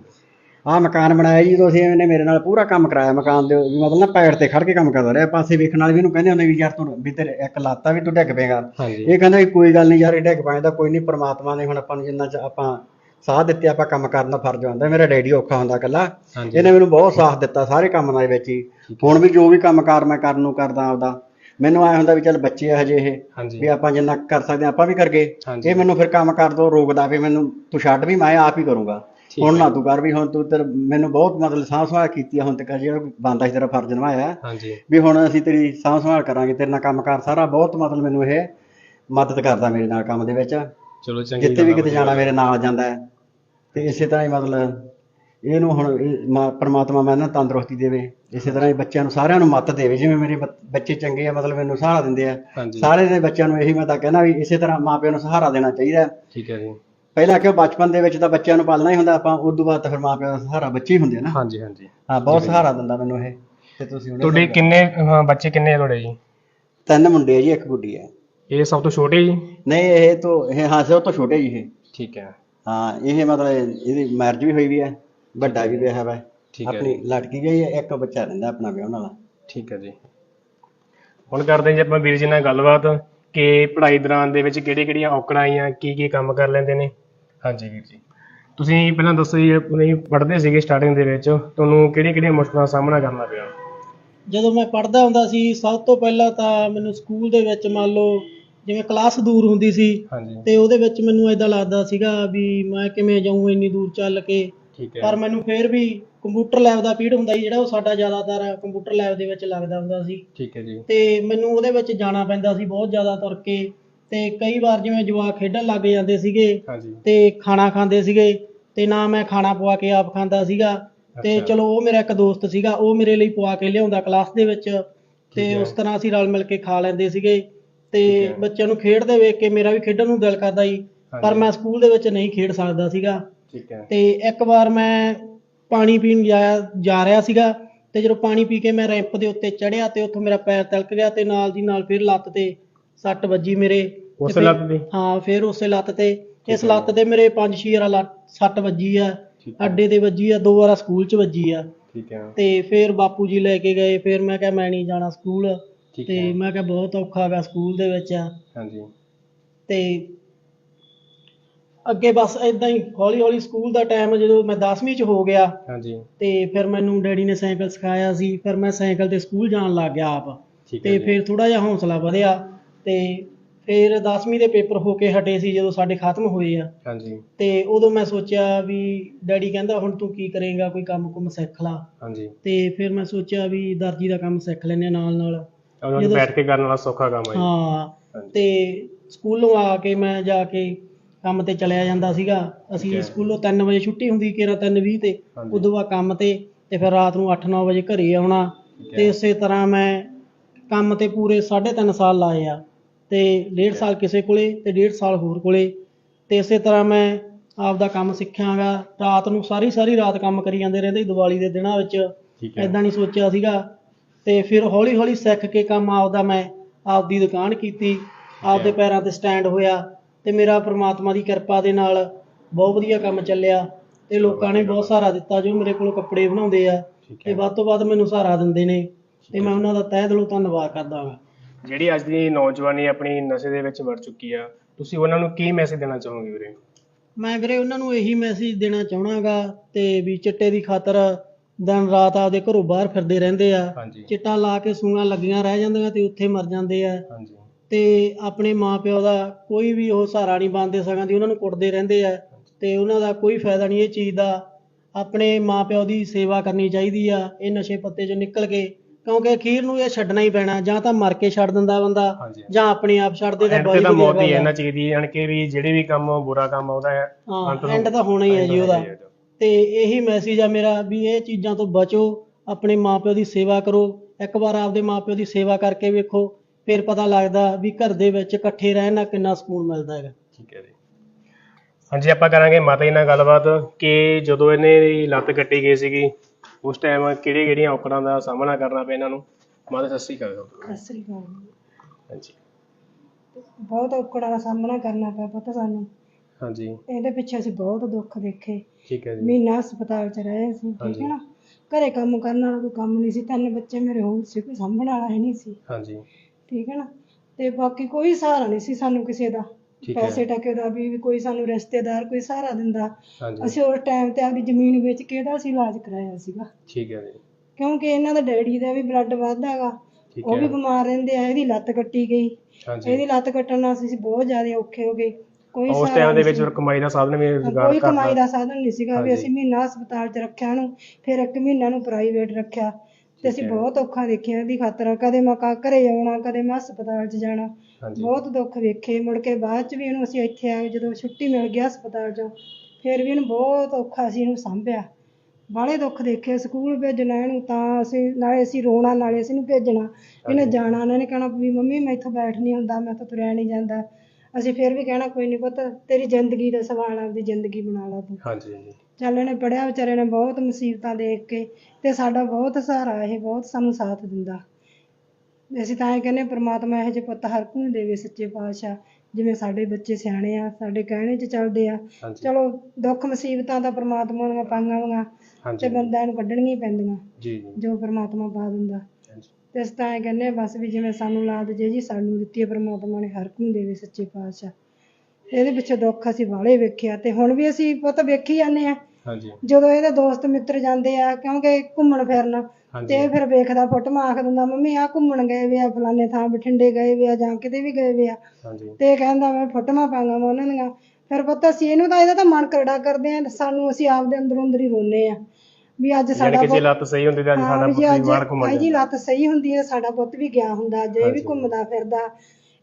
C: ਆਹ ਮਕਾਨ ਬਣਾਇਆ ਜੀ ਜਦੋਂ ਅਸੀਂ ਇਹਨੇ ਮੇਰੇ ਨਾਲ ਪੂਰਾ ਕੰਮ ਕਰਾਇਆ ਮਕਾਨ ਦੇ ਵੀ ਮਤਲਬ ਨਾ ਪੈਰ ਤੇ ਖੜ ਕੇ ਕੰਮ ਕਰਦਾ ਰਿਹਾ। ਪਾਸੇ ਵੇਖਣ ਵਾਲੇ ਵੀ ਇਹਨੂੰ ਕਹਿੰਦੇ ਹੁੰਦੇ ਵੀ ਯਾਰ ਤੂੰ ਵੀ ਤੇਰੇ ਇੱਕ ਲਾਤਾ ਵੀ ਤੂੰ ਡਿੱਗ ਪਏਗਾ।
A: ਹਾਂਜੀ।
C: ਇਹ ਕਹਿੰਦਾ ਵੀ ਕੋਈ ਗੱਲ ਨਹੀਂ ਯਾਰ ਇਹ ਡਿੱਗ ਪਾਏਦਾ ਕੋਈ ਨਹੀਂ ਪ੍ਰਮਾਤਮਾ ਨੇ ਹੁਣ ਆਪਾਂ ਨੂੰ ਜਿੰਨਾ ਚ ਆਪਾਂ ਸਾਥ ਦਿੱਤੇ ਆਪਾਂ ਕੰਮ ਕਰਨ ਦਾ ਫਰਜ਼ ਹੁੰਦਾ ਮੇਰਾ ਡੈਡੀ ਔਖਾ ਹੁੰਦਾ ਇਕੱਲਾ।
A: ਹਾਂਜੀ।
C: ਇਹਨੇ ਮੈਨੂੰ ਬਹੁਤ ਸਾਥ ਦਿੱਤਾ ਸਾਰੇ ਕੰਮ ਦੇ ਵਿੱਚ ਹੀ। ਹੁਣ ਵੀ ਜੋ ਵੀ ਕੰਮ ਕਾਰ ਮੈਂ ਕਰਨ ਨੂੰ ਕਰਦਾ ਆਪਦਾ ਮੈਨੂੰ ਆਇਆ ਹੁੰਦਾ ਵੀ ਚੱਲ ਬੱਚੇ ਆ ਹਜੇ ਇਹ ਵੀ ਆਪਾਂ ਜਿੰਨਾ ਕੁ ਕਰ ਸਕਦੇ ਹਾਂ ਆਪਾਂ ਵੀ ਕਰਗੇ
A: ਹਾਂਜੀ।
C: ਇਹ ਮੈਨੂੰ ਫਿਰ ਕੰਮ ਕਰ ਦੋ ਰੋਕਦਾ ਵੀ ਮੈਨੂੰ ਤੂੰ ਛੱਡ ਵੀ ਮੈਂ ਆਪ ਹੀ ਕਰੂੰਗਾ। ਹੁਣ ਨਾ ਤੂੰ ਕਰ ਵੀ ਹੁਣ ਤੂੰ ਤੇ ਮੈਨੂੰ ਬਹੁਤ ਮਤਲਬ ਸਾਂਭ ਸੰਭਾਲ ਕੀਤੀ ਆ ਹੁਣ ਤੱਕ ਜਿਹੜਾ ਬੰਦਾ ਸੀ ਤੇਰਾ ਫਰਜ਼ ਨਿਭਾਇਆ।
A: ਹਾਂਜੀ।
C: ਵੀ ਹੁਣ ਅਸੀਂ ਤੇਰੀ ਸਾਂਭ ਸੰਭਾਲ ਕਰਾਂਗੇ ਤੇਰੇ ਨਾਲ ਕੰਮ ਕਾਰ ਸਾਰਾ ਬਹੁਤ ਮਤਲਬ ਮੈਨੂੰ ਇਹ ਮਦਦ ਕਰਦਾ ਮੇਰੇ ਨਾਲ ਕੰਮ ਦੇ ਵਿੱਚ।
A: ਚਲੋ ਚੰਗੀ
C: ਜਿੱਥੇ ਵੀ ਕਿਤੇ ਜਾਣਾ ਮੇਰੇ ਨਾਲ ਜਾਂਦਾ ਤੇ ਇਸੇ ਤਰ੍ਹਾਂ ਹੀ ਮਤਲਬ ਇਹਨੂੰ ਹੁਣ ਪ੍ਰਮਾਤਮਾ ਮੈਨੂੰ ਤੰਦਰੁਸਤੀ ਦੇਵੇ ਇਸੇ ਤਰ੍ਹਾਂ ਹੀ ਬੱਚਿਆਂ ਨੂੰ ਸਾਰਿਆਂ ਨੂੰ ਮੱਤ ਦੇਵੇ ਜਿਵੇਂ ਮੇਰੇ ਬੱਚ- ਚੰਗੇ ਆ ਮਤਲਬ ਮੈਨੂੰ ਸਹਾਰਾ ਦਿੰਦੇ ਆ। ਸਾਰੇ ਦੇ ਬੱਚਿਆਂ ਨੂੰ ਇਹੀ ਮੈਂ ਤਾਂ ਕਹਿਣਾ ਵੀ ਇਸੇ ਤਰ੍ਹਾਂ ਮਾਪਿਆਂ ਨੂੰ ਸਹਾਰਾ ਦੇਣਾ ਚਾਹੀਦਾ।
A: ਠੀਕ ਹੈ ਜੀ।
C: ਪਹਿਲਾਂ ਕਿਉਂ ਬਚਪਨ ਦੇ ਵਿੱਚ ਤਾਂ ਬੱਚਿਆਂ ਨੂੰ ਪਾਲਣਾ ਹੀ ਹੁੰਦਾ ਆਪਾਂ ਉਸ ਤੋਂ ਬਾਅਦ ਤਾਂ ਫਿਰ ਮਾਪਿਆਂ ਦਾ ਸਹਾਰਾ ਬੱਚੇ ਹੀ ਹੁੰਦੇ ਆ ਨਾ।
A: ਹਾਂਜੀ ਹਾਂਜੀ।
C: ਹਾਂ ਬਹੁਤ ਸਹਾਰਾ ਦਿੰਦਾ ਮੈਨੂੰ ਇਹ ਤੇ ਤੁਸੀਂ ਉਹਨੇ
A: ਤੁਹਾਡੇ ਕਿੰਨੇ ਬੱਚੇ ਕਿੰਨੇ ਆ ਤੁਹਾਡੇ ਜੀ?
C: ਤਿੰਨ ਮੁੰਡੇ ਆ ਜੀ ਇੱਕ ਗੁੱਡੀ ਹੈ
A: ਇਹ ਸਭ ਤੋਂ ਛੋਟੇ ਜੀ?
C: ਨਹੀਂ ਇਹ ਤੋਂ ਇਹ ਹਾਂ ਸਭ ਤੋਂ ਛੋਟੇ ਜੀ ਇਹ।
A: ਠੀਕ ਹੈ।
C: ਹਾਂ ਇਹ ਮਤਲਬ ਇਹਦੀ ਮੈਰਿਜ ਵੀ ਹੋਈ ਵੀ ਹੈ ਵੱਡਾ ਵੀ ਵਿਆਹ ਹੈ
A: ਠੀਕ ਹੈ
C: ਆਪਣੀ ਲੜਕੀ ਗਈ ਹੈ ਇੱਕ ਬੱਚਾ ਰਹਿੰਦਾ ਆਪਣਾ ਵਿਆਹ ਵਾਲਾ।
A: ਠੀਕ ਹੈ ਜੀ। ਹੁਣ ਕਰਦੇ ਜੀ ਆਪਾਂ ਵੀਰ ਜੀ ਨਾਲ ਗੱਲਬਾਤ ਕਿ ਪੜ੍ਹਾਈ ਦੌਰਾਨ ਦੇ ਵਿੱਚ ਕਿਹੜੀ ਕਿਹੜੀਆਂ ਔਕੜਾਂ ਆਈਆਂ ਕੀ ਕੀ ਕੰਮ ਕਰ ਲੈਂਦੇ ਨੇ? ਹਾਂਜੀ ਵੀਰ ਜੀ। ਤੁਸੀਂ ਪਹਿਲਾਂ ਦੱਸੋ ਜੀ ਤੁਸੀਂ ਪੜ੍ਹਦੇ ਸੀਗੇ ਸਟਾਰਟਿੰਗ ਦੇ ਵਿੱਚ ਤੁਹਾਨੂੰ ਕਿਹੜੀਆਂ ਕਿਹੜੀਆਂ ਮੁਸ਼ਕਲਾਂ ਦਾ ਸਾਹਮਣਾ ਕਰਨਾ ਪਿਆ?
B: ਜਦੋਂ ਮੈਂ ਪੜ੍ਹਦਾ ਹੁੰਦਾ ਸੀ ਸਭ ਤੋਂ ਪਹਿਲਾਂ ਤਾਂ ਮੈਨੂੰ ਸਕੂਲ ਦੇ ਵਿੱਚ ਮੰਨ ਲਓ ਜਿਵੇਂ ਕਲਾਸ ਦੂਰ ਹੁੰਦੀ ਸੀ
A: ਹਾਂਜੀ।
B: ਤੇ ਉਹਦੇ ਵਿੱਚ ਮੈਨੂੰ ਏਦਾਂ ਲੱਗਦਾ ਸੀਗਾ ਵੀ ਮੈਂ ਕਿਵੇਂ ਜਾਊਂ ਇੰਨੀ ਦੂਰ ਚੱਲ ਕੇ।
A: ਠੀਕ
B: ਪਰ ਮੈਨੂੰ ਫੇਰ ਵੀ ਕੰਪਿਊਟਰ ਲੈਬ ਦਾ ਪੀਰੀਅਡ ਹੁੰਦਾ ਸੀ ਜਿਹੜਾ ਉਹ ਸਾਡਾ ਜ਼ਿਆਦਾਤਰ ਕੰਪਿਊਟਰ ਲੈਬ ਦੇ ਵਿੱਚ ਲੱਗਦਾ ਹੁੰਦਾ ਸੀ।
A: ਠੀਕ ਹੈ ਜੀ।
B: ਤੇ ਮੈਨੂੰ ਉਹਦੇ ਵਿੱਚ ਜਾਣਾ ਪੈਂਦਾ ਸੀ ਬਹੁਤ ਜ਼ਿਆਦਾ ਤੁਰ ਕੇ। ਤੇ ਕਈ ਵਾਰ ਜਿਵੇਂ ਜਵਾਕ ਖੇਡਣ ਲੱਗ ਜਾਂਦੇ ਸੀਗੇ
A: ਹਾਂਜੀ
B: ਤੇ ਖਾਣਾ ਖਾਂਦੇ ਸੀਗੇ ਤੇ ਨਾ ਮੈਂ ਖਾਣਾ ਪਵਾ ਕੇ ਆਪ ਖਾਂਦਾ ਸੀਗਾ ਤੇ। ਚਲੋ ਉਹ ਮੇਰਾ ਇੱਕ ਦੋਸਤ ਸੀਗਾ ਉਹ ਮੇਰੇ ਲਈ ਪਵਾ ਕੇ ਲਿਆਉਂਦਾ ਕਲਾਸ ਦੇ ਵਿੱਚ ਤੇ। ਉਸ ਤਰ੍ਹਾਂ ਅਸੀਂ ਰਲ ਮਿਲ ਕੇ ਖਾ ਲੈਂਦੇ ਸੀਗੇ ਤੇ। ਬੱਚਿਆਂ ਨੂੰ ਖੇਡਦੇ ਵੇਖ ਕੇ ਮੇਰਾ ਵੀ ਖੇਡਣ ਨੂੰ ਦਿਲ ਕਰਦਾ ਸੀ ਪਰ। ਮੈਂ ਸਕੂਲ ਦੇ ਵਿੱਚ ਨਹੀਂ ਖੇਡ ਸਕਦਾ ਸੀਗਾ
A: ਠੀਕ ਹੈ
B: ਤੇ ਇੱਕ ਵਾਰ ਮੈਂ ਪਾਣੀ ਪੀਣ ਗਿਆ ਜਾ ਰਿਹਾ ਸੀਗਾ ਤੇ ਜਦੋਂ ਪਾਣੀ ਪੀ ਕੇ ਮੈਂ ਰੈਂਪ ਦੇ ਉੱਤੇ ਚੜਿਆ ਤੇ ਉੱਥੋਂ ਮੇਰਾ ਪੈਰ ਤਿਲਕ ਗਿਆ ਤੇ ਨਾਲ ਦੀ ਨਾਲ ਫਿਰ ਲੱਤ ਤੇ ਸੱਟ ਵੱਜੀ ਮੇਰੇ ਤੇ
A: ਉਸ
B: ਫਿਰ-
A: ਲੱਤ ਦੀ
B: ਹਾਂ ਫਿਰ ਉਸੇ ਲੱਤ ਤੇ। ਇਸ। ਲੱਤ ਤੇ ਮੇਰੇ 5-6 ਵਾਰਾ ਲੱਤ ਸੱਟ ਵੱਜੀ ਆ
A: ਠੀਕ ਹੈ।
B: ਅੱਡੇ ਤੇ ਵੱਜੀ ਆ ਦੋ ਵਾਰਾ ਸਕੂਲ 'ਚ ਵੱਜੀ ਆ।
A: ਠੀਕ ਹੈ।
B: ਤੇ ਫਿਰ ਬਾਪੂ ਜੀ ਲੈ ਕੇ ਗਏ ਫਿਰ ਮੈਂ ਕਿਹਾ ਮੈਂ ਨਹੀਂ ਜਾਣਾ ਸਕੂਲ।
A: ਠੀਕ
B: ਤੇ
A: ਹੈ।
B: ਮੈਂ ਕਿਹਾ ਬਹੁਤ ਔਖਾ ਹੈਗਾ ਸਕੂਲ ਦੇ ਵਿੱਚ
A: ਹਾਂਜੀ।
B: ਤੇ ਅੱਗੇ ਬਸ ਇਦਾਂ ਹੀ ਹੌਲੀ ਹੌਲੀ ਸਕੂਲ ਦਾ ਟਾਈਮ ਜਦੋਂ ਮੈਂ 10ਵੀਂ 'ਚ ਹੋ ਗਿਆ
A: ਹਾਂਜੀ।
B: ਤੇ ਫਿਰ ਮੈਨੂੰ ਡੈਡੀ ਨੇ ਸਾਈਕਲ ਸਿਖਾਇਆ ਸੀ ਫਿਰ ਮੈਂ ਸਾਈਕਲ ਤੇ ਸਕੂਲ ਜਾਣ ਲੱਗ ਗਿਆ ਆਪ।
A: ਠੀਕ ਹੈ
B: ਤੇ
A: ਜੀ।
B: ਫਿਰ ਥੋੜਾ ਜਿਹਾ ਹੌਸਲਾ ਵਧਿਆ। ਤੇ ਫਿਰ 10ਵੀਂ ਦੇ ਪੇਪਰ ਹੋ ਕੇ ਹਟੇ ਸੀ ਜਦੋਂ ਸਾਡੇ ਖਤਮ ਹੋਏ ਆ
A: ਹਾਂਜੀ
B: ਤੇ ਉਦੋਂ ਮੈਂ ਸੋਚਿਆ ਵੀ ਡੈਡੀ ਕਹਿੰਦਾ ਹੁਣ ਤੂੰ ਕੀ ਕਰੇਂਗਾ ਕੋਈ ਕੰਮ ਕੁਮ ਸਿੱਖ ਲਾ
A: ਹਾਂਜੀ
B: ਤੇ ਫਿਰ ਮੈਂ ਸੋਚਿਆ ਵੀ ਦਰਜੀ ਦਾ ਕੰਮ ਸਿੱਖ ਲੈਨੇ ਨਾਲ ਨਾਲ
A: ਉਹਨਾਂ ਨੂੰ
B: ਜਦੋਂ-
A: ਬੈਠ ਕੇ ਕਰਨ ਵਾਲਾ ਸੌਖਾ ਕੰਮ ਹੈ।
B: ਹਾਂ
A: ਹਾਂਜੀ।
B: ਤੇ ਸਕੂਲੋਂ ਆ ਕੇ ਮੈਂ ਜਾ ਕੇ ਕੰਮ ਤੇ ਚਲਿਆ ਜਾਂਦਾ ਸੀਗਾ
A: ਠੀਕ
B: ਅਸੀਂ
A: ਹੈ।
B: ਸਕੂਲੋਂ 3 ਵਜੇ ਛੁੱਟੀ ਹੁੰਦੀ ਕੇਰਾ 3:20 ਤੇ
A: ਹਾਂਜੀ।
B: ਉਦੋਂ ਬਾਅਦ ਕੰਮ ਤੇ ਤੇ ਫਿਰ ਰਾਤ ਨੂੰ 8-9 ਵਜੇ ਘਰੇ ਆਉਣਾ
A: ਠੀਕ
B: ਤੇ। ਇਸੇ ਤਰ੍ਹਾਂ ਮੈਂ ਕੰਮ ਤੇ ਪੂਰੇ 3.5 ਸਾਲ ਲਾਏ ਆ ਤੇ ਡੇਢ ਸਾਲ ਕਿਸੇ ਕੋਲੇ ਤੇ ਡੇਢ ਸਾਲ ਹੋਰ ਕੋਲੇ। ਤੇ ਇਸੇ ਤਰ੍ਹਾਂ ਮੈਂ ਆਪਦਾ ਕੰਮ ਸਿੱਖਿਆਗਾ। ਰਾਤ ਨੂੰ ਸਾਰੀ ਸਾਰੀ ਰਾਤ ਕੰਮ ਕਰੀ ਜਾਂਦੇ ਰਹਿੰਦੇ ਸੀ ਦੀਵਾਲੀ ਦੇ ਦਿਨਾਂ ਵਿੱਚ।
A: ਠੀਕ ਹੈ।
B: ਐਦਾਂ ਨਹੀਂ ਸੋਚਿਆ ਸੀਗਾ। ਤੇ ਫਿਰ ਹੌਲੀ ਹੌਲੀ ਸਿੱਖ ਕੇ ਕੰਮ ਆਪਦਾ ਮੈਂ ਆਪਦੀ ਦੁਕਾਨ ਕੀਤੀ। ਆਪਦੇ ਪੈਰਾਂ ਤੇ ਸਟੈਂਡ ਹੋਇਆ ਤੇ ਮੇਰਾ ਪ੍ਰਮਾਤਮਾ ਦੀ ਕਿਰਪਾ ਦੇ ਨਾਲ ਬਹੁਤ ਵਧੀਆ ਕੰਮ ਚੱਲਿਆ। ਤੇ ਲੋਕਾਂ ਨੇ ਬਹੁਤ ਸਹਾਰਾ ਦਿੱਤਾ ਜੋ ਮੇਰੇ ਕੋਲ ਕੱਪੜੇ ਬਣਾਉਂਦੇ ਆ।
A: ਠੀਕ
B: ਤੇ ਵੱਧ ਤੋਂ ਵੱਧ ਮੈਨੂੰ ਸਹਾਰਾ ਦਿੰਦੇ ਨੇ। ਤੇ ਮੈਂ ਉਹਨਾਂ ਦਾ ਤਹਿ ਦਿਲੋਂ ਧੰਨਵਾਦ ਕਰਦਾ ਹਾਂ
A: ਜਿਹੜੀ ਅੱਜ ਦੀ ਨੌਜਵਾਨੀ ਆਪਣੀ ਨਸ਼ੇ ਦੇ ਵਿੱਚ ਵੜ ਚੁੱਕੀ ਆ ਤੁਸੀਂ ਉਹਨਾਂ ਨੂੰ ਕੀ ਮੈਸੇਜ ਦੇਣਾ ਚਾਹੋਗੇ ਵੀਰੇ?
B: ਮੈਂ ਵੀਰੇ ਉਹਨਾਂ ਨੂੰ ਇਹੀ ਮੈਸੇਜ ਦੇਣਾ ਚਾਹਣਾਗਾ ਤੇ ਵੀ ਚਿੱਟੇ ਦੀ ਖਾਤਰ ਦਿਨ ਰਾਤ ਆਪਦੇ ਘਰੋਂ ਬਾਹਰ ਫਿਰਦੇ ਰਹਿੰਦੇ ਆ।
A: ਹਾਂਜੀ।
B: ਚਿੱਟਾ ਲਾ ਕੇ ਸੂਆਂ ਲੱਗੀਆਂ ਰਹਿ ਜਾਂਦੀਆਂ ਤੇ ਉੱਥੇ ਮਰ ਜਾਂਦੇ ਆ।
A: ਹਾਂਜੀ।
B: ਤੇ ਆਪਣੇ ਮਾਪਿਓ ਦਾ ਕੋਈ ਵੀ ਉਹ ਸਹਾਰਾ ਨਹੀਂ ਬਣਦੇ ਸਗੋਂ ਦੀ ਉਹਨਾਂ ਨੂੰ ਕੁੱਟਦੇ ਰਹਿੰਦੇ ਆ। ਤੇ ਉਹਨਾਂ ਦਾ ਕੋਈ ਫਾਇਦਾ ਨਹੀਂ ਇਹ ਚੀਜ਼ ਦਾ। ਆਪਣੇ ਮਾਪਿਓ ਦੀ ਸੇਵਾ ਕਰਨੀ ਚਾਹੀਦੀ ਆ ਇਹ ਨਸ਼ੇ ਪੱਤੇ ਚੋਂ ਨਿਕਲ ਕੇ। ਕਿਉਂਕਿ ਅਖੀਰ ਨੂੰ ਇਹ ਛੱਡਣਾ ਹੀ ਪੈਣਾ ਜਾਂ ਤਾਂ ਮਰ ਕੇ ਛੱਡ ਦਿੰਦਾ ਬੰਦਾ
A: ਹਾਂਜੀ
B: ਜਾਂ ਆਪਣੇ ਆਪ ਛੱਡ ਦੇ ਤਾਂ
A: ਐਂਡ ਤੇ
B: ਬਾਈ
A: ਤਾਂ ਮੌਤ ਹੀ
B: ਵਧੀਆ
A: ਹੈ ਨਾ ਚਾਹੀਦੀ ਹੈ ਕਿ ਵੀ ਜਿਹੜੇ ਵੀ ਕੰਮ ਬੁਰਾ ਕੰਮ ਆਉਂਦਾ ਹੈ
B: ਹਾਂ
A: ਅੰਤ ਨੂੰ-
B: ਐਂਡ ਤਾਂ ਹੋਣਾ ਹੀ ਹੈ ਜੀ ਉਹਦਾ। ਤੇ ਇਹੀ ਮੈਸੇਜ ਆ ਮੇਰਾ ਵੀ ਇਹ ਚੀਜ਼ਾਂ ਤੋਂ ਬਚੋ ਆਪਣੇ ਮਾਪਿਓ ਦੀ ਸੇਵਾ ਕਰੋ ਇੱਕ ਵਾਰ ਆਪਦੇ ਮਾਪਿਓ ਦੀ ਸੇਵਾ ਕਰਕੇ ਵੇਖੋ ਫਿਰ ਪਤਾ ਲੱਗਦਾ ਵੀ ਘਰ ਦੇ ਵਿੱਚ ਇਕੱਠੇ ਰਹਿਣ ਨਾਲ ਕਿੰਨਾ ਸਕੂਨ ਮਿਲਦਾ ਹੈਗਾ।
A: ਠੀਕ ਹੈ ਜੀ। ਹਾਂਜੀ ਆਪਾਂ ਕਰਾਂਗੇ ਮਾਤਾ ਜੀ ਨਾਲ ਗੱਲਬਾਤ ਕਿ ਜਦੋਂ ਇਹਨੇ ਲੱਤ ਕੱਟੀ ਗਈ ਸੀਗੀ ਉਸ ਟਾਈਮ ਕਿਹੜੀਆਂ ਕਿਹੜੀਆਂ ਔਕੜਾਂ ਦਾ ਸਾਹਮਣਾ ਕਰਨਾ ਪਿਆ ਇਹਨਾਂ ਨੂੰ? ਮਾਤਾ ਸਤਿ ਸ਼੍ਰੀ ਅਕਾਲ। ਹਾਂਜੀ।
D: ਬਹੁਤ ਔਕੜਾਂ ਦਾ ਸਾਹਮਣਾ ਕਰਨਾ ਪਿਆ ਪੁੱਤ ਸਾਨੂੰ।
A: ਹਾਂਜੀ।
D: ਇਹਦੇ ਪਿੱਛੇ ਅਸੀਂ ਬਹੁਤ ਦੁੱਖ ਦੇਖੇ।
A: ਠੀਕ ਹੈ ਜੀ।
D: ਮਹੀਨਾ ਹਸਪਤਾਲ 'ਚ ਰਹੇ ਸੀ ਠੀਕ। ਹੈ ਨਾ? ਘਰੇ ਕੰਮ ਕਰਨ ਵਾਲਾ ਕੋਈ ਕੰਮ ਨਹੀਂ ਸੀ। ਤਿੰਨ ਬੱਚੇ ਮੇਰੇ ਹੋਰ ਸੀ ਕੋਈ ਸਾਂਭਣ ਵਾਲਾ ਹੀ ਨਹੀਂ ਸੀ।
A: ਹਾਂਜੀ।
D: ਠੀਕ ਹੈ ਨਾ? ਤੇ ਬਾਕੀ ਕੋਈ ਸਹਾਰਾ ਨਹੀਂ ਸੀ ਸਾਨੂੰ ਕਿਸੇ ਦਾ।
A: ਠੀਕ ਹੈ।
D: ਪੈਸੇ ਟਕੇ ਦਾ ਵੀ ਕੋਈ ਸਾਨੂੰ ਰਿਸ਼ਤੇਦਾਰ ਕੋਈ ਸਹਾਰਾ ਦਿੰਦਾ।
A: ਹਾਂਜੀ।
D: ਅਸੀਂ ਉਸ ਟਾਈਮ ਤੇ ਆਪਦੀ ਜ਼ਮੀਨ ਵੇਚ ਕੇ ਇਹਦਾ ਅਸੀਂ ਇਲਾਜ ਕਰਾਇਆ ਸੀਗਾ।
A: ਠੀਕ ਹੈ ਜੀ।
D: ਕਿਉਂਕਿ ਇਹਨਾਂ ਦਾ ਡੈਡੀ ਦਾ ਵੀ ਬਲੱਡ ਵੱਧਦਾ ਹੈਗਾ।
A: ਠੀਕ
D: ਉਹ ਵੀ
A: ਹੈ।
D: ਬਿਮਾਰ ਰਹਿੰਦੇ ਆ ਇਹਦੀ ਲੱਤ ਕੱਟੀ ਗਈ।
A: ਹਾਂਜੀ।
D: ਇਹਦੀ ਲੱਤ ਕੱਟਣ ਨਾਲ ਅਸੀਂ ਬਹੁਤ ਜ਼ਿਆਦਾ ਔਖੇ ਹੋ ਗਏ। ਕੋਈ
A: ਉਸ
D: ਸਹਾਰਾ
A: ਟਾਈਮ ਦੇ
D: ਨਹੀਂ
A: ਵਿੱਚ
D: ਸੀ।
A: ਫਿਰ ਕਮਾਈ ਦਾ ਸਾਧਨ ਵੀ ਰੁਜ਼ਗਾਰ
D: ਕੋਈ ਕਮਾਈ ਦਾ ਸਾਧਨ ਨਹੀਂ ਸੀਗਾ ਵੀ
A: ਹਾਂਜੀ।
D: ਅਸੀਂ ਮਹੀਨਾ ਹਸਪਤਾਲ 'ਚ ਰੱਖਿਆ ਨੂੰ ਫਿਰ ਇੱਕ ਮਹੀਨਾ ਨੂੰ ਪ੍ਰਾਈਵੇਟ ਰੱਖਿਆ। ਤੇ ਅਸੀਂ। ਬਹੁਤ ਔਖਾ ਦੇਖਿਆ ਇਹਦੀ ਖਾਤਰ ਕਦੇ ਮੈਂ ਕਾ ਘਰੇ ਆਉਣਾ ਕਦੇ ਮੈਂ ਹਸਪਤਾਲ 'ਚ ਜਾਣਾ।
A: ਹਾਂਜੀ।
D: ਬਹੁਤ ਦੁੱਖ ਵੇਖੇ ਮੁੜ ਕੇ ਬਾਅਦ 'ਚ ਵੀ ਇਹਨੂੰ ਅਸੀਂ ਇੱਥੇ ਆ ਗਏ ਜਦੋਂ ਛੁੱਟੀ ਮਿਲ ਗਿਆ ਹਸਪਤਾਲ 'ਚੋਂ ਫਿਰ ਵੀ ਇਹਨੂੰ ਬਹੁਤ ਔਖਾ ਸੀ ਇਹਨੂੰ ਸਾਂਭਿਆ। ਬਾਹਲੇ ਦੁੱਖ ਦੇਖੇ ਸਕੂਲ ਭੇਜਣਾ ਇਹਨੂੰ ਤਾਂ ਅਸੀਂ ਨਾਲੇ ਅਸੀਂ ਰੋਣਾ ਨਾਲੇ ਅਸੀਂ ਨੂੰ ਭੇਜਣਾ। ਇਹਨੇ ਜਾਣਾ ਇਹਨਾਂ ਨੇ ਕਹਿਣਾ ਵੀ ਮੰਮੀ ਮੈਂ ਇੱਥੋਂ ਬੈਠ ਨਹੀਂ ਹੁੰਦਾ ਮੈਂ ਤਾਂ ਤੁਰਿਆ ਨਹੀਂ ਜਾਂਦਾ। ਅਸੀਂ ਫਿਰ ਵੀ ਕਹਿਣਾ ਕੋਈ ਨਹੀਂ ਪੁੱਤ ਤੇਰੀ ਜ਼ਿੰਦਗੀ ਦਾ ਸਵਾਲ ਆਪਦੀ ਜ਼ਿੰਦਗੀ ਬਣਾ ਲਾ ਤੂੰ।
A: ਹਾਂਜੀ
D: ਚੱਲ ਇਹਨੇ ਪੜਿਆ ਵਿਚਾਰੇ ਨੇ ਬਹੁਤ ਮੁਸੀਬਤਾਂ ਦੇਖ ਕੇ ਤੇ ਸਾਡਾ ਬਹੁਤ ਸਹਾਰਾ ਇਹ ਬਹੁਤ ਸਾਨੂੰ ਸਾਥ ਦਿੰਦਾ। ਅਸੀਂ ਤਾਂ ਇਹ ਕਹਿੰਦੇ ਪ੍ਰਮਾਤਮਾ ਇਹੋ ਜਿਹੇ ਪੁੱਤ ਹਰ ਕੋਈ ਨੂੰ ਦੇਵੇ ਸੱਚੇ ਪਾਤਸ਼ਾਹ ਜਿਵੇਂ ਸਾਡੇ ਬੱਚੇ ਸਿਆਣੇ ਆ ਸਾਡੇ ਕਹਿਣੇ 'ਚ ਚੱਲਦੇ ਆ।
A: ਹਾਂਜੀ।
D: ਚਲੋ ਦੁੱਖ ਮੁਸੀਬਤਾਂ ਤਾਂ ਪ੍ਰਮਾਤਮਾ ਦੀਆਂ ਪਾਈਆਂ ਹੋਈਆਂ ਤੇ
A: ਹਾਂਜੀ।
D: ਬੰਦਿਆਂ ਨੂੰ ਕੱਢਣੀਆਂ ਹੀ ਪੈਂਦੀਆਂ
A: ਜੀ ਜੀ।
D: ਜੋ ਪ੍ਰਮਾਤਮਾ ਪਾ ਦਿੰਦਾ।
A: ਹਾਂਜੀ
D: ਤੇ ਅਸੀਂ ਤਾਂ ਇਹ ਕਹਿੰਦੇ ਹਾਂ ਬਸ ਵੀ ਜਿਵੇਂ ਸਾਨੂੰ ਲਾਦ ਜੇ ਜੀ ਸਾਨੂੰ ਦਿੱਤੀ ਹੈ ਪ੍ਰਮਾਤਮਾ ਨੇ ਹਰ ਇੱਕ ਨੂੰ ਦੇਵੇ ਸੱਚੇ ਪਾਤਸ਼ਾਹ। ਇਹਦੇ ਪਿੱਛੇ ਦੁੱਖ ਅਸੀਂ ਵਾਲੇ ਵੇਖਿਆ ਤੇ ਹੁਣ ਵੀ ਅਸੀਂ ਪੁੱਤ ਵੇਖੀ ਜਾਂਦੇ ਆ
A: ਹਾਂਜੀ।
D: ਜਦੋਂ ਇਹਦੇ ਦੋਸਤ ਮਿੱਤਰ ਜਾਂਦੇ ਆ ਕਿਉਂਕਿ ਘੁੰਮਣ ਫਿਰਨ ਤੇ ਇਹ ਫਿਰ ਵੇਖਦਾ ਫੋਟੋਆਂ ਆਖ ਦਿੰਦਾ ਮੰਮੀ ਆ ਘੁੰਮਣ ਗਏ ਵੇ ਆ ਫਲਾਣੇ ਥਾਂ ਬਠਿੰਡੇ ਗਏ ਵੇ ਆ ਜਾਂ ਕਿਤੇ ਵੀ ਗਏ ਵੇ ਆ।
A: ਹਾਂਜੀ।
D: ਤੇ ਇਹ ਕਹਿੰਦਾ ਮੈਂ ਫੋਟੋਆਂ ਪਾਵਾਂਗਾ ਮੈਂ ਉਹਨਾਂ ਦੀਆਂ। ਫਿਰ ਪੁੱਤ ਅਸੀਂ ਇਹਨੂੰ ਤਾਂ ਇਹਦਾ ਤਾਂ ਮਨ ਕਰੜਾ ਕਰਦੇ ਆ ਸਾਨੂੰ ਅਸੀਂ ਆਪਦੇ ਅੰਦਰੋਂ ਅੰਦਰ ਹੀ ਰੋਨੇ ਆ ਵੀ ਅੱਜ ਸਾਡਾ
A: ਕਿ ਜੇ ਲੱਤ ਸਹੀ ਹੁੰਦੀ ਤਾਂ ਅੱਜ
D: ਹਾਂ
A: ਸਾਡਾ
D: ਵੀ
A: ਪੁੱਤ
D: ਜੇ
A: ਵੀ ਬਾਹਰ ਘੁੰਮਣ
D: ਹੀ
A: ਜਾਂਦਾ।
D: ਲੱਤ ਸਹੀ ਹੁੰਦੀ ਹੈ ਸਾਡਾ ਪੁੱਤ ਵੀ ਗਿਆ ਹੁੰਦਾ ਜੇ ਵੀ। ਘੁੰਮਦਾ ਫਿਰਦਾ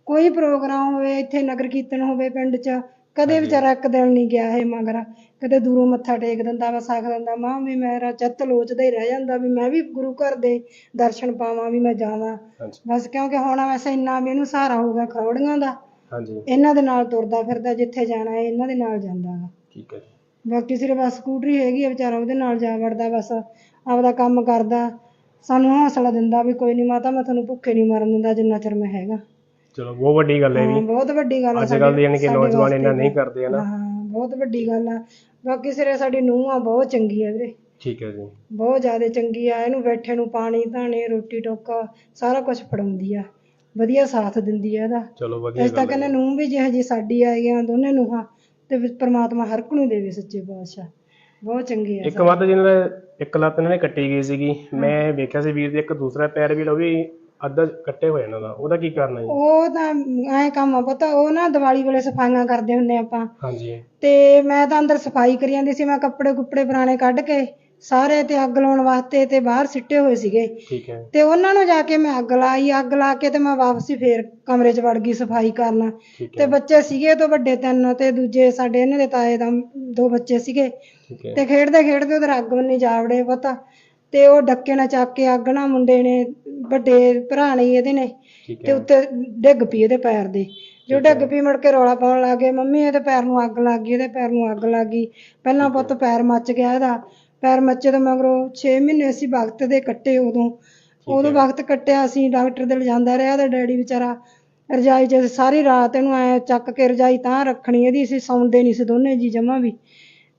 D: ਕੋਈ ਪ੍ਰੋਗਰਾਮ ਹੋਵੇ ਇੱਥੇ ਨਗਰ ਕੀਰਤਨ ਹੋਵੇ ਪਿੰਡ 'ਚ ਕਦੇ ਵਿਚਾਰਾ ਇੱਕ ਦਿਨ ਨਹੀਂ ਗਿਆ ਇਹ ਮਗਰ ਕਦੇ ਦੂਰੋਂ ਮੱਥਾ ਟੇਕ ਦਿੰਦਾ ਬਸ ਆਖ ਦਿੰਦਾ ਮਾਂ ਵੀ ਮੇਰਾ ਚਿੱਤ ਲੋਚਦਾ ਹੀ ਰਹਿ ਜਾਂਦਾ ਵੀ ਮੈਂ ਵੀ ਗੁਰੂ ਘਰ ਦੇ ਦਰਸ਼ਨ ਪਾਵਾਂ ਵੀ ਮੈਂ ਜਾਵਾਂ। ਬਸ ਕਿਉਂਕਿ ਹੁਣ ਵੈਸੇ ਇੰਨਾ ਵੀ ਇਹਨੂੰ ਸਹਾਰਾ ਹੋ ਗਿਆ ਖਰੋੜੀਆਂ ਦਾ।
A: ਹਾਂਜੀ।
D: ਇਹਨਾਂ ਦੇ ਨਾਲ ਤੁਰਦਾ ਫਿਰਦਾ ਜਿੱਥੇ ਜਾਣਾ ਹੈ ਇਹਨਾਂ ਦੇ ਨਾਲ ਜਾਂਦਾ ਵਾ
A: ਠੀਕ ਹੈ ਜੀ।
D: ਬਾਕੀ ਸਿਰਫ ਬਸ ਸਕੂਟਰੀ ਹੈਗੀ ਆ ਵਿਚਾਰਾ ਉਹਦੇ ਨਾਲ ਜਾ ਵੜਦਾ ਬਸ ਆਪਦਾ ਕੰਮ ਕਰਦਾ। ਸਾਨੂੰ ਹੌਸਲਾ ਦਿੰਦਾ ਵੀ ਕੋਈ ਨਹੀਂ ਮਾਤਾ ਮੈਂ ਤੁਹਾਨੂੰ ਭੁੱਖੇ ਨਹੀਂ ਮਰਨ ਦਿੰਦਾ ਜਿੰਨਾ ਚਿਰ ਮੈਂ ਹੈਗਾ।
A: ਚਲੋ ਬਹੁਤ ਵੱਡੀ ਗੱਲ ਹੈ
D: ਹਾਂ,
A: ਵੀ।
D: ਬਹੁਤ ਵੱਡੀ ਗੱਲ ਆ
A: ਅੱਜ
D: ਸਾਡੇ-
A: ਕੱਲ੍ਹ ਦੇ ਯਾਨੀ ਕਿ
D: ਸਾਡੇ
A: ਨੌਜਵਾਨ
D: ਵਾਸਤੇ
A: ਇੰਨਾ ਨਹੀਂ
D: ਤਾਂ।
A: ਕਰਦੇ ਹਨਾ?
D: ਹਾਂ ਬਹੁਤ ਵੱਡੀ ਗੱਲ ਆ। ਬਾਕੀ ਸਿਰੇ ਸਾਡੀ ਨੂੰਹ ਆ ਬਹੁਤ ਚੰਗੀ ਆ ਵੀਰੇ।
A: ਠੀਕ ਹੈ ਜੀ।
D: ਬਹੁਤ ਜ਼ਿਆਦਾ ਚੰਗੀ ਆ ਇਹਨੂੰ ਬੈਠੇ ਨੂੰ ਪਾਣੀ ਧਾਣੇ ਰੋਟੀ ਟੋਕਾ ਸਾਰਾ ਕੁਝ ਫੜਾਉਂਦੀ ਆ। ਵਧੀਆ ਸਾਥ ਦਿੰਦੀ ਆ ਇਹਦਾ।
A: ਚਲੋ ਵਧੀਆ
D: ਅਸੀਂ ਤਾਂ
A: ਗੱਲ
D: ਕਹਿੰਦੇ
A: ਹੈ
D: ਨੂੰਹ ਵੀ ਜਿਹੋ ਜੀ ਸਾਡੀ ਆਈਆਂ ਦੋਨੇ ਨੂੰਹਾਂ। ਤੇ ਵੀ ਪ੍ਰਮਾਤਮਾ ਹਰ ਇੱਕ ਨੂੰ ਦੇਵੇ ਸੱਚੇ ਪਾਤਸ਼ਾਹ। ਬਹੁਤ ਚੰਗੀ ਆ
A: ਇੱਕ ਵਾਰ ਜਿਹਨਾਂ ਦਾ ਇੱਕ ਲੱਤ ਇਹਨਾਂ ਨੇ ਕੱਟੀ ਗਈ ਸੀਗੀ। ਮੈਂ ਵੇਖਿਆ ਸੀ ਵੀਰ ਦੇ ਇੱਕ ਦੂਸਰਾ ਪੈਰ ਵੀ ਲੋ ਵੀ ਅੱਧਾ ਕੱਟੇ ਹੋਏ ਇਹਨਾਂ ਦਾ। ਉਹਦਾ ਕੀ ਕਰਨਾ ਜੀ?
D: ਉਹ ਤਾਂ ਐਂ ਕੰਮ ਆ ਪਤਾ ਉਹ ਨਾ ਦੀਵਾਲੀ ਵੇਲੇ ਸਫਾਈਆਂ ਕਰਦੇ ਹੁੰਦੇ ਆਪਾਂ।
A: ਹਾਂਜੀ।
D: ਤੇ ਮੈਂ ਤਾਂ ਅੰਦਰ ਸਫ਼ਾਈ ਕਰੀ ਜਾਂਦੀ ਸੀ ਮੈਂ ਕੱਪੜੇ ਕੁੱਪੜੇ ਪੁਰਾਣੇ ਕੱਢ ਕੇ ਸਾਰੇ ਤੇ ਅੱਗ ਲਾਉਣ ਵਾਸਤੇ ਤੇ ਬਾਹਰ ਸਿੱਟੇ ਹੋਏ ਸੀਗੇ।
A: ਠੀਕ ਹੈ।
D: ਤੇ ਉਹਨਾਂ ਨੂੰ ਜਾ ਕੇ ਮੈਂ ਅੱਗ ਲਾਈ ਅੱਗ ਲਾ ਕੇ ਤੇ ਮੈਂ ਵਾਪਸੀ ਫੇਰ ਕਮਰੇ 'ਚ ਵੜ ਗਈ ਸਫ਼ਾਈ ਕਰਨ।
A: ਠੀਕ
D: ਤੇ
A: ਹੈ।
D: ਬੱਚੇ ਸੀਗੇ ਤੋਂ ਵੱਡੇ ਤਿੰਨ ਤੇ ਦੂਜੇ ਸਾਡੇ ਇਹਨਾਂ ਦੇ ਤਾਏ ਦਾ ਦੋ ਬੱਚੇ ਸੀਗੇ।
A: ਠੀਕ ਹੈ।
D: ਤੇ ਖੇਡਦੇ ਖੇਡਦੇ ਉਧਰ ਅੱਗ ਬੰਨੀ ਜਾ ਵੜੇ ਪਤਾ ਤੇ ਉਹ ਡੱਕੇ ਨਾਲ ਚੱਕ ਕੇ ਅੱਗ ਨਾ ਮੁੰਡੇ ਨੇ ਵੱਡੇ ਭਰਾ ਨੇ ਇਹਦੇ ਨੇ
A: ਠੀਕ
D: ਤੇ
A: ਹੈ।
D: ਉੱਤੇ ਡਿੱਗ ਪਈ ਇਹਦੇ ਪੈਰ ਦੇ। ਜੋ ਡਿੱਗ ਪਈ ਮੁੜ ਕੇ ਰੌਲਾ ਪਾਉਣ ਲੱਗ ਗਏ ਮੰਮੀ ਇਹਦੇ ਪੈਰ ਨੂੰ ਅੱਗ ਲੱਗ ਗਈ ਇਹਦੇ ਪੈਰ ਨੂੰ ਅੱਗ ਲੱਗ ਗਈ। ਪਹਿਲਾਂ ਪੁੱਤ ਪੈਰ ਮੱਚ ਗਿਆ ਇਹਦਾ। ਪੈਰ ਮੱਚੇ ਤੋਂ ਮਗਰੋਂ 6 ਮਹੀਨੇ ਅਸੀਂ ਵਕਤ ਦੇ ਕੱਟੇ ਉਦੋਂ। ਉਦੋਂ ਵਕਤ ਕੱਟਿਆ ਅਸੀਂ ਡਾਕਟਰ ਦੇ ਲਿਜਾਂਦਾ ਰਿਹਾ ਤੇ ਡੈਡੀ ਵਿਚਾਰਾ ਰਜਾਈ 'ਚ ਸਾਰੀ ਰਾਤ ਇਹਨੂੰ ਐ ਚੱਕ ਕੇ ਰਜਾਈ ਤਾਂ ਰੱਖਣੀ ਇਹਦੀ ਅਸੀਂ ਸੌਂਦੇ ਨਹੀਂ ਸੀ ਦੋਨੇ ਜੀ ਜਮਾਂ ਵੀ।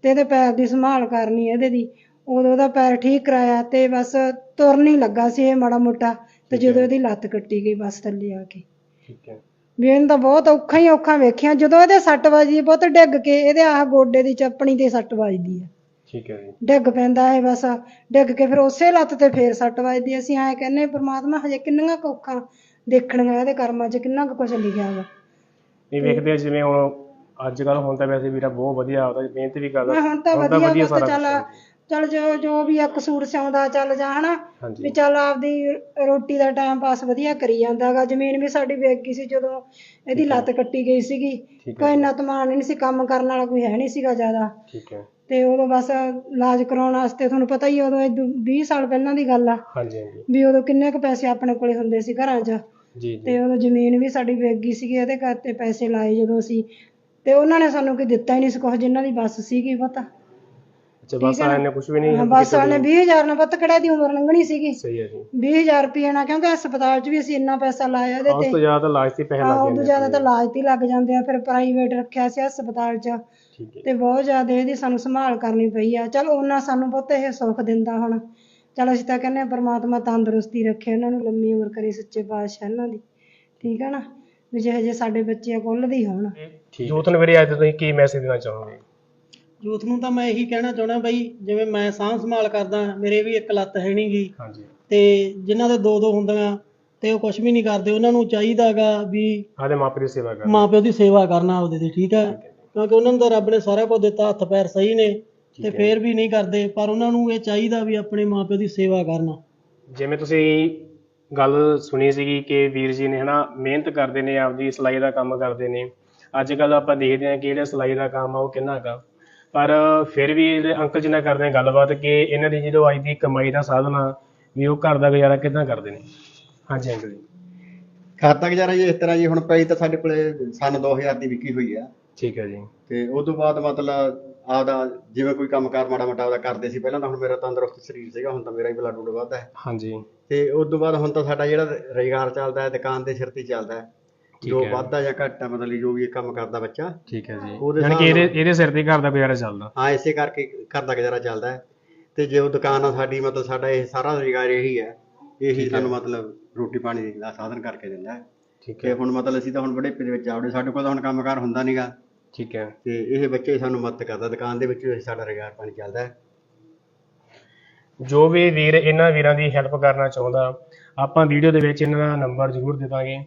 D: ਤੇ ਇਹਦੇ ਪੈਰ ਦੀ ਸੰਭਾਲ ਕਰਨੀ ਇਹਦੇ ਦੀ। ਉਦੋਂ ਉਹਦਾ ਪੈਰ ਠੀਕ ਕਰਾਇਆ ਤੇ ਬਸ ਤੁਰਨ ਹੀ ਲੱਗਾ ਸੀ ਇਹ ਮਾੜਾ ਮੋਟਾ ਤੇ ਜਦੋਂ ਇਹਦੀ ਲੱਤ ਕੱਟੀ ਗਈ ਬਸ ਥੱਲੇ ਆ ਕੇ।
A: ਠੀਕ ਹੈ।
D: ਵੀ ਇਹਨੂੰ ਤਾਂ ਬਹੁਤ ਔਖਾ ਹੀ ਔਖਾ ਵੇਖਿਆ ਜਦੋਂ ਇਹਦੇ ਸੱਟ ਵੱਜਦੀ ਬਹੁਤ ਡਿੱਗ ਕੇ ਇਹਦੇ ਆਹ ਗੋਡੇ ਦੀ ਚੱਪਣੀ ਤੇ ਸੱਟ ਵੱਜਦੀ ਆ
A: ਠੀਕ ਹੈ ਜੀ।
D: ਡਿੱਗ ਪੈਂਦਾ ਹੈ ਬਸ ਡਿੱਗ ਕੇ ਫਿਰ ਉਸੇ ਲੱਤ ਤੇ ਫੇਰ ਸੱਟ ਵੱਜਦੀ ਆ। ਅਸੀਂ ਐਂ ਕਹਿੰਨੇ ਪ੍ਰਮਾਤਮਾ ਹਜੇ ਕਿੰਨੀਆਂ ਕੁ ਔਖਾਂ ਦੇਖਣੀਆਂ ਇਹਦੇ ਕਰਮਾਂ 'ਚ ਕਿੰਨਾ ਕੁ ਕੁਛ ਲਿਖਿਆ ਵਾ।
A: ਇਹ ਵੇਖਦੇ ਆ ਜਿਵੇਂ ਹੁਣ ਅੱਜ ਕੱਲ ਹੁਣ ਤਾਂ ਵੈਸੇ ਵੀਰਾ ਬਹੁਤ ਵਧੀਆ ਉਹਦਾ ਮਿਹਨਤ ਵੀ ਕਰਦਾ
D: ਮੈਂ ਹੁਣ ਤਾਂ ਵਧੀਆ
A: ਸਾਰਾ
D: ਚੱਲ
A: ਕੁਛ।
D: ਚੱਲ ਜੋ ਜੋ ਵੀ ਇੱਕ ਸੂਟ ਸਿਉਂਦਾ ਚੱਲ ਜਾ ਹਨਾ? ਵੀ
A: ਹਾਂਜੀ
D: ਚੱਲ ਆਪਦੀ ਰੋਟੀ ਦਾ ਟਾਈਮ ਪਾਸ ਵਧੀਆ ਕਰੀ ਜਾਂਦਾਗਾ। ਜ਼ਮੀਨ ਵੀ ਸਾਡੀ ਵੇਚ ਗਈ ਸੀ ਜਦੋਂ ਇਹਦੀ ਲੱਤ ਕੱਟੀ ਗਈ ਸੀਗੀ।
A: ਠੀਕ
D: ਕੋਈ ਇੰਨਾ ਤਮਾਨ ਨਹੀਂ ਸੀ ਕੰਮ ਕਰਨ ਵਾਲਾ ਕੋਈ ਹੈ ਨਹੀਂ ਸੀਗਾ ਜ਼ਿਆਦਾ।
A: ਠੀਕ ਹੈ।
D: ਤੇ ਉਦੋਂ ਬਸ ਇਲਾਜ ਕਰਾਉਣ ਵਾਸਤੇ ਤੁਹਾਨੂੰ ਪਤਾ ਹੀ ਆ, ਉਦੋਂ ਇਹ 20 ਸਾਲ ਪਹਿਲਾਂ ਦੀ ਗੱਲ ਆ।
A: ਹਾਂਜੀ ਹਾਂਜੀ।
D: ਵੀ ਉਦੋਂ ਕਿੰਨੇ ਕੁ ਪੈਸੇ ਆਪਣੇ ਕੋਲੇ ਹੁੰਦੇ ਸੀ ਘਰਾਂ 'ਚ।
A: ਜੀ ਜੀ।
D: ਤੇ ਉਦੋਂ ਜ਼ਮੀਨ ਵੀ ਸਾਡੀ ਵੇਚ ਗਈ ਸੀਗੀ ਇਹਦੇ ਘਰ ਤੇ ਪੈਸੇ ਲਾਏ ਜਦੋਂ ਅਸੀਂ। ਤੇ ਉਹਨਾਂ ਨੇ ਸਾਨੂੰ ਕੋਈ ਦਿੱਤਾ ਹੀ ਨਹੀਂ ਸੀ ਕੁਛ ਜਿਨ੍ਹਾਂ ਦੀ ਬੱਸ ਸੀਗੀ ਪਤਾ।
A: ਅੱਛਾ ਬਸ ਆਇਆ ਨੇ ਕੁਝ ਵੀ ਨਹੀਂ
D: ਬੱਸ ਵਾਲੇ 20000 ਨਾਲ ਪਤਾ ਕਿਹੜਾ ਦੀ ਉਮਰ ਲੰਘਣੀ ਸੀਗੀ?
A: ਸਹੀ ਹੈ ਜੀ।
D: 20000 ਰੁਪਏ ਨਾਲ ਕਿਉਂਕਿ ਹਸਪਤਾਲ 'ਚ ਵੀ ਅਸੀਂ ਇੰਨਾ ਪੈਸਾ ਲਾਇਆ ਉਹਦੇ
A: ਉਸ
D: ਤੇ।
A: ਤੋਂ ਜ਼ਿਆਦਾ ਤਾਂ ਲਾਜ ਤੇ ਪੈਸੇ
D: ਹਾਂ
A: ਲੱਗ
D: ਉਦੋਂ
A: ਜਾਂਦੇ
D: ਜ਼ਿਆਦਾ ਤਾਂ ਇਲਾਜ ਤੇ ਹੀ ਲੱਗ ਜਾਂਦੇ ਆ ਫਿਰ ਪ੍ਰਾਈਵੇਟ ਰੱਖਿਆ ਸੀ ਹਸਪਤਾਲ 'ਚ।
A: ਠੀਕ ਹੈ
D: ਤੇ ਬਹੁਤ ਜ਼ਿਆਦਾ ਇਹਦੀ ਸਾਨੂੰ ਸੰਭਾਲ ਕਰਨੀ ਪਈ ਆ। ਚਲ ਉਹਨਾਂ ਸਾਨੂੰ ਬਹੁਤ ਇਹ ਸੁੱਖ ਦਿੰਦਾ ਹੁਣ। ਚਲ ਅਸੀਂ ਤਾਂ ਕਹਿੰਦੇ ਆ ਪ੍ਰਮਾਤਮਾ ਤੰਦਰੁਸਤੀ ਰੱਖੇ ਉਹਨਾਂ ਨੂੰ ਲੰਮੀ ਉਮਰ ਕਰੇ ਸੱਚੇ ਪਾਤਸ਼ਾਹ ਇਹਨਾਂ ਦੀ। ਠੀਕ ਆ ਨਾ? ਵੀ ਜਿਹੇ ਜਿਹੇ ਸਾਡੇ ਬੱਚੇ ਆ ਕੁੱਲ ਦੇ ਹੀ ਹੋਣ
A: ਠੀਕ। ਜੋਤਨ ਵੀਰੇ ਅੱਜ ਤੁਸੀਂ ਕੀ ਮੈਸੇਜ ਦੇਣਾ ਚਾਹੋਗੇ?
B: ਯੂਥ ਨੂੰ ਤਾਂ ਮੈਂ ਇਹੀ ਕਹਿਣਾ ਚਾਹੁੰਦਾ ਬਈ ਜਿਵੇਂ ਮੈਂ ਸਾਂਭ ਸੰਭਾਲ ਕਰਦਾ ਮੇਰੇ ਵੀ ਇੱਕ ਲੱਤ ਹੈ ਨੀ ਗੀ।
A: ਹਾਂਜੀ।
B: ਤੇ ਜਿਨ੍ਹਾਂ ਦੇ ਦੋ ਦੋ ਹੁੰਦੀਆਂ ਤੇ ਉਹ ਕੁਝ ਵੀ ਨਹੀਂ ਕਰਦੇ ਉਹਨਾਂ ਨੂੰ ਚਾਹੀਦਾਗਾ ਵੀ
A: ਆਦੇ ਮਾਪੇ ਦੀ ਸੇਵਾ ਕਰ
B: ਮਾਪਿਓ ਦੀ ਸੇਵਾ ਕਰਨਾ ਆਪਦੇ ਦੀ ਠੀਕ ਹੈ। ਕਿਉਂਕਿ ਉਹਨਾਂ ਨੂੰ ਤਾਂ ਰੱਬ ਨੇ ਸਾਰਾ ਕੁਝ ਦਿੱਤਾ ਹੱਥ ਪੈਰ ਸਹੀ ਨੇ ਤੇ ਫੇਰ ਵੀ ਨਹੀਂ ਕਰਦੇ ਪਰ ਉਹਨਾਂ ਨੂੰ ਇਹ ਚਾਹੀਦਾ ਵੀ ਆਪਣੇ ਮਾਪਿਓ ਦੀ ਸੇਵਾ ਕਰਨਾ।
A: ਜਿਵੇਂ ਤੁਸੀਂ ਗੱਲ ਸੁਣੀ ਸੀਗੀ ਕਿ ਵੀਰ ਜੀ ਨੇ ਹਨਾ ਮਿਹਨਤ ਕਰਦੇ ਨੇ ਆਪਦੀ ਸਿਲਾਈ ਦਾ ਕੰਮ ਕਰਦੇ ਨੇ। ਅੱਜ ਕੱਲ ਆਪਾਂ ਦੇਖਦੇ ਹਾਂ ਕਿ ਜਿਹੜਾ ਸਿਲਾਈ ਦਾ ਕੰਮ ਆ ਉਹ ਕਿੰਨਾ ਹੈਗਾ ਪਰ ਫਿਰ ਵੀ ਜਿਹੜੇ ਅੰਕਲ ਜੀ ਨਾਲ ਕਰਦੇ ਆ ਗੱਲਬਾਤ ਕਿ ਇਹਨਾਂ ਦੀ ਜਦੋਂ ਅੱਜ ਦੀ ਕਮਾਈ ਦਾ ਸਾਧਨ ਆ ਵੀ ਉਹ ਘਰ ਦਾ ਗੁਜ਼ਾਰਾ ਕਿੱਦਾਂ ਕਰਦੇ ਨੇ। ਹਾਂਜੀ ਅੰਕਲ ਜੀ।
C: ਖਾਤਾ ਗੁਜ਼ਾਰਾ ਜੀ ਇਸ ਤਰ੍ਹਾਂ ਜੀ ਹੁਣ ਪਈ ਤਾਂ ਸਾਡੇ ਕੋਲੇ ਸਨ 2000 ਦੀ ਵਿਕੀ ਹੋਈ ਆ।
A: ਠੀਕ ਹੈ ਜੀ।
C: ਤੇ ਉਸ ਤੋਂ ਬਾਅਦ ਮਤਲਬ ਆਪਦਾ ਜਿਵੇਂ ਕੋਈ ਕੰਮਕਾਰ ਮਾੜਾ ਮੋਟਾ ਆਪਦਾ ਕਰਦੇ ਸੀ ਪਹਿਲਾਂ ਤਾਂ ਹੁਣ ਮੇਰਾ ਤੰਦਰੁਸਤ ਸਰੀਰ ਸੀਗਾ ਹੁਣ ਤਾਂ ਮੇਰਾ ਹੀ ਬਲੱਡ ਬਲੂਡ ਵੱਧਦਾ ਹੈ।
A: ਹਾਂਜੀ।
C: ਤੇ ਉਸ ਤੋਂ ਬਾਅਦ ਹੁਣ ਤਾਂ ਸਾਡਾ ਜਿਹੜਾ ਰੁਜ਼ਗਾਰ ਚੱਲਦਾ ਹੈ ਦੁਕਾਨ ਦੇ ਸਿਰ ਤੇ ਹੀ ਚੱਲਦਾ ਹੈ। ਜੋ। ਵੱਧਦਾ ਜਾਂ ਘਟਦਾ ਮਤਲਬ ਜੋ ਵੀ ਇਹ ਕੰਮ ਕਰਦਾ ਬੱਚਾ
A: ਠੀਕ ਹੈ ਜੀ।
C: ਉਹਦੇ
A: ਯਾਨੀ ਕਿ ਇਹਦੇ ਇਹਦੇ ਸਿਰ ਤੇ ਘਰ ਦਾ ਗੁਜ਼ਾਰਾ ਚੱਲਦਾ।
C: ਹਾਂ ਇਸੇ ਕਰਕੇ ਘਰ ਦਾ ਗੁਜ਼ਾਰਾ ਚੱਲਦਾ ਹੈ। ਤੇ ਜੇ ਉਹ ਦੁਕਾਨ ਆ ਸਾਡੀ ਮਤਲਬ ਸਾਡਾ ਇਹ ਸਾਰਾ ਰੁਜ਼ਗਾਰ ਇਹੀ ਹੈ। ਇਹੀ ਸਾਨੂੰ ਮਤਲਬ ਰੋਟੀ ਪਾਣੀ ਦਾ ਸਾਧਨ ਕਰਕੇ ਦਿੰਦਾ ਹੈ।
A: ਠੀਕ ਹੈ।
C: ਹੁਣ ਮਤਲਬ ਅਸੀਂ ਤਾਂ ਹੁਣ ਬੜੇ ਦੇ ਵਿੱਚ ਆਉੜੇ ਸਾਡੇ ਕੋਲ ਤਾਂ ਹੁਣ ਕੰਮਕਾਰ ਹੁੰਦਾ ਨਹੀਂਗਾ
A: ਠੀਕ ਹੈ।
C: ਤੇ ਇਹ ਬੱਚੇ ਹੀ ਸਾਨੂੰ ਮਦਦ ਕਰਦਾ ਦੁਕਾਨ ਦੇ ਵਿੱਚ ਸਾਡਾ ਰੁਜ਼ਗਾਰ ਪਾਣੀ ਚੱਲਦਾ ਹੈ।
A: ਜੋ ਵੀ ਵੀਰ ਇਹਨਾਂ ਵੀਰਾਂ ਦੀ ਹੈਲਪ ਕਰਨਾ ਚਾਹੁੰਦਾ ਆਪਾਂ ਵੀਡੀਓ ਦੇ ਵਿੱਚ ਇਹਨਾਂ ਦਾ ਨੰਬਰ ਜ਼ਰੂਰ ਦੇ ਦਾਂਗੇ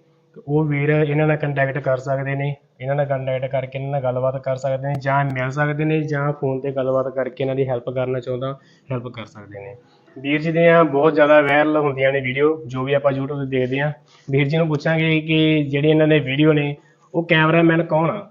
A: ਉਹ ਵੀਰ ਇਹਨਾਂ ਨਾਲ ਕੰਟੈਕਟ ਕਰ ਸਕਦੇ ਨੇ ਇਹਨਾਂ ਨਾਲ ਕੰਟੈਕਟ ਕਰਕੇ ਇਹਨਾਂ ਨਾਲ ਗੱਲਬਾਤ ਕਰ ਸਕਦੇ ਨੇ ਜਾਂ ਮਿਲ ਸਕਦੇ ਨੇ ਜਾਂ ਫੋਨ ਤੇ ਗੱਲਬਾਤ ਕਰਕੇ ਇਹਨਾਂ ਦੀ ਹੈਲਪ ਕਰਨਾ ਚਾਹੁੰਦਾ ਹੈਲਪ ਕਰ ਸਕਦੇ ਨੇ। ਵੀਰ ਜੀ ਦੀਆਂ ਬਹੁਤ ਜ਼ਿਆਦਾ ਵਾਇਰਲ ਹੁੰਦੀਆਂ ਨੇ ਵੀਡੀਓ ਜੋ ਵੀ ਆਪਾਂ YouTube ਤੇ ਦੇਖਦੇ ਹਾਂ। ਵੀਰ ਜੀ ਨੂੰ ਪੁੱਛਾਂਗੇ ਕਿ ਜਿਹੜੇ ਇਹਨਾਂ ਦੇ ਵੀਡੀਓ ਨੇ ਉਹ ਕੈਮਰਾਮੈਨ ਕੌਣ ਆ?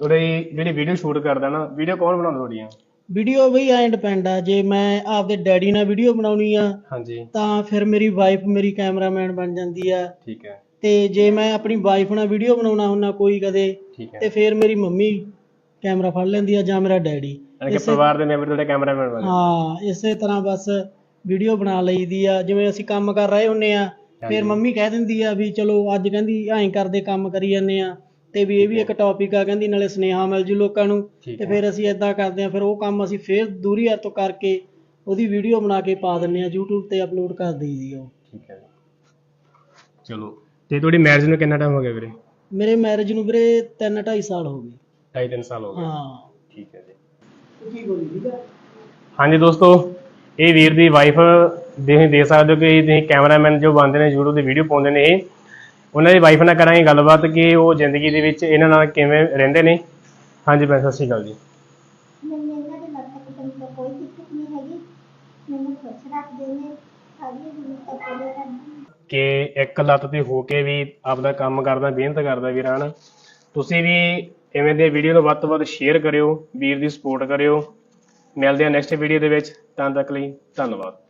A: ਤੁਹਾਡੀ ਜਿਹੜੀ ਵੀਡੀਓ ਸ਼ੂਟ ਕਰਦਾ ਨਾ ਵੀਡੀਓ ਕੌਣ ਬਣਾਉਂਦਾ ਤੁਹਾਡੀਆਂ?
B: ਵੀਡੀਓ ਬਈ ਐਂ ਡਿਪੈਂਡ ਆ ਜੇ ਮੈਂ ਆਪਦੇ ਡੈਡੀ ਨਾਲ ਵੀਡੀਓ ਬਣਾਉਣੀ ਆ
A: ਹਾਂਜੀ।
B: ਤਾਂ ਫਿਰ ਮੇਰੀ ਵਾਈਫ ਮੇਰੀ ਕੈਮਰਾਮੈਨ ਬਣ ਜਾਂਦੀ ਆ।
A: ਠੀਕ ਹੈ।
B: ਤੇ ਜੇ ਮੈਂ ਆਪਣੀ ਵਾਈਫ ਨਾਲ ਵੀਡੀਓ ਬਣਾਉਣਾ ਹੁੰਦਾ ਕੋਈ ਕਦੇ
A: ਠੀਕ ਹੈ।
B: ਤੇ ਫਿਰ ਮੇਰੀ ਮੰਮੀ ਕੈਮਰਾ ਫੜ ਲੈਂਦੀ ਆ ਜਾਂ ਮੇਰਾ ਡੈਡੀ
A: ਯਾਨੀ ਕਿ ਪਰਿਵਾਰ ਦੇ ਮੈਂਬਰ ਤੁਹਾਡੇ ਕੈਮਰਾਮੈਨ ਬਣੇ
B: ਹਾਂ ਇਸੇ ਤਰ੍ਹਾਂ ਬਸ ਵੀਡੀਓ ਬਣਾ ਲਈਦੀ ਆ। ਜਿਵੇਂ ਅਸੀਂ ਕੰਮ ਕਰ ਰਹੇ ਹੁੰਨੇ ਆ ਫਿਰ ਮੰਮੀ ਕਹਿ ਦਿੰਦੀ ਆ ਵੀ ਚਲੋ ਅੱਜ ਕਹਿੰਦੀ ਐਂ ਕਰਦੇ ਕੰਮ ਕਰੀ ਜਾਂਦੇ ਆ। ਤੇ ਵੀ ਇਹ ਵੀ ਇੱਕ ਟੌਪਿਕ ਆ ਕਹਿੰਦੀ ਨਾਲੇ ਸੁਨੇਹਾ ਮਿਲ ਜੂ ਲੋਕਾਂ ਨੂੰ ਤੇ ਫਿਰ ਅਸੀਂ ਇਦਾਂ ਕਰਦੇ ਆ ਫਿਰ ਉਹ ਕੰਮ ਅਸੀਂ ਫਿਰ ਦੂਰੀ ਹੱਥ ਤੋਂ ਕਰਕੇ ਉਹਦੀ ਵੀਡੀਓ ਬਣਾ ਕੇ ਪਾ ਦਿੰਨੇ ਆ YouTube ਤੇ ਅਪਲੋਡ ਕਰ ਦਈਦੀ ਆ ਉਹ।
A: ਠੀਕ ਹੈ ਜੀ। ਚਲੋ ਤੇ ਤੁਹਾਡੀ ਮੈਰਿਜ ਨੂੰ ਕਿੰਨਾ ਟਾਈਮ ਹੋ ਗਿਆ ਵੀਰੇ?
B: ਮੇਰੇ ਮੈਰਿਜ ਨੂੰ ਵੀਰੇ 3 2.5 ਸਾਲ ਹੋ ਗਏ।
A: 2.5 ਤਿੰਨ ਸਾਲ ਹੋ ਗਏ।
B: ਹਾਂ।
A: ਠੀਕ ਹੈ ਜੀ।
B: ਠੀਕ ਹੋ ਗਈ ਠੀਕ ਆ
A: ਹਾਂਜੀ ਦੋਸਤੋ ਇਹ ਵੀਰ ਦੀ ਵਾਈਫ ਤੁਸੀਂ ਦੇਖ ਸਕਦੇ ਹੋ ਕਿ ਤੁਸੀਂ ਕੈਮਰਾਮੈਨ ਜੋ ਬੰਦੇ ਨੇ YouTube ਤੇ ਵੀਡੀਓ ਪਾਉਂਦੇ ਨੇ ਇਹ ਉਹਨਾਂ ਦੀ ਵਾਈਫ ਨਾਲ ਕਰਾਂਗੇ ਗੱਲਬਾਤ ਕਿ ਉਹ ਜ਼ਿੰਦਗੀ ਦੇ ਵਿੱਚ ਇਹਨਾਂ ਨਾਲ ਕਿਵੇਂ ਰਹਿੰਦੇ ਨੇ। ਹਾਂਜੀ ਭੈਣ ਸਤਿ ਸ਼੍ਰੀ ਅਕਾਲ ਜੀ। ਕਿ ਇੱਕ ਲੱਤ ਤੇ ਹੋ ਕੇ ਵੀ ਆਪਦਾ ਕੰਮ ਕਰਦਾ ਮਿਹਨਤ ਕਰਦਾ ਵੀਰ ਹਨ। ਤੁਸੀਂ ਵੀ ਐਵੇਂ ਦੀਆਂ ਵੀਡੀਓ ਨੂੰ ਵੱਧ ਤੋਂ ਵੱਧ ਸ਼ੇਅਰ ਕਰਿਓ ਵੀਰ ਦੀ ਸਪੋਰਟ ਕਰਿਓ। ਮਿਲਦੇ ਹਾਂ ਨੈਕਸਟ ਵੀਡੀਓ ਦੇ ਵਿੱਚ। ਤਾਂ ਤੱਕ ਲਈ ਧੰਨਵਾਦ।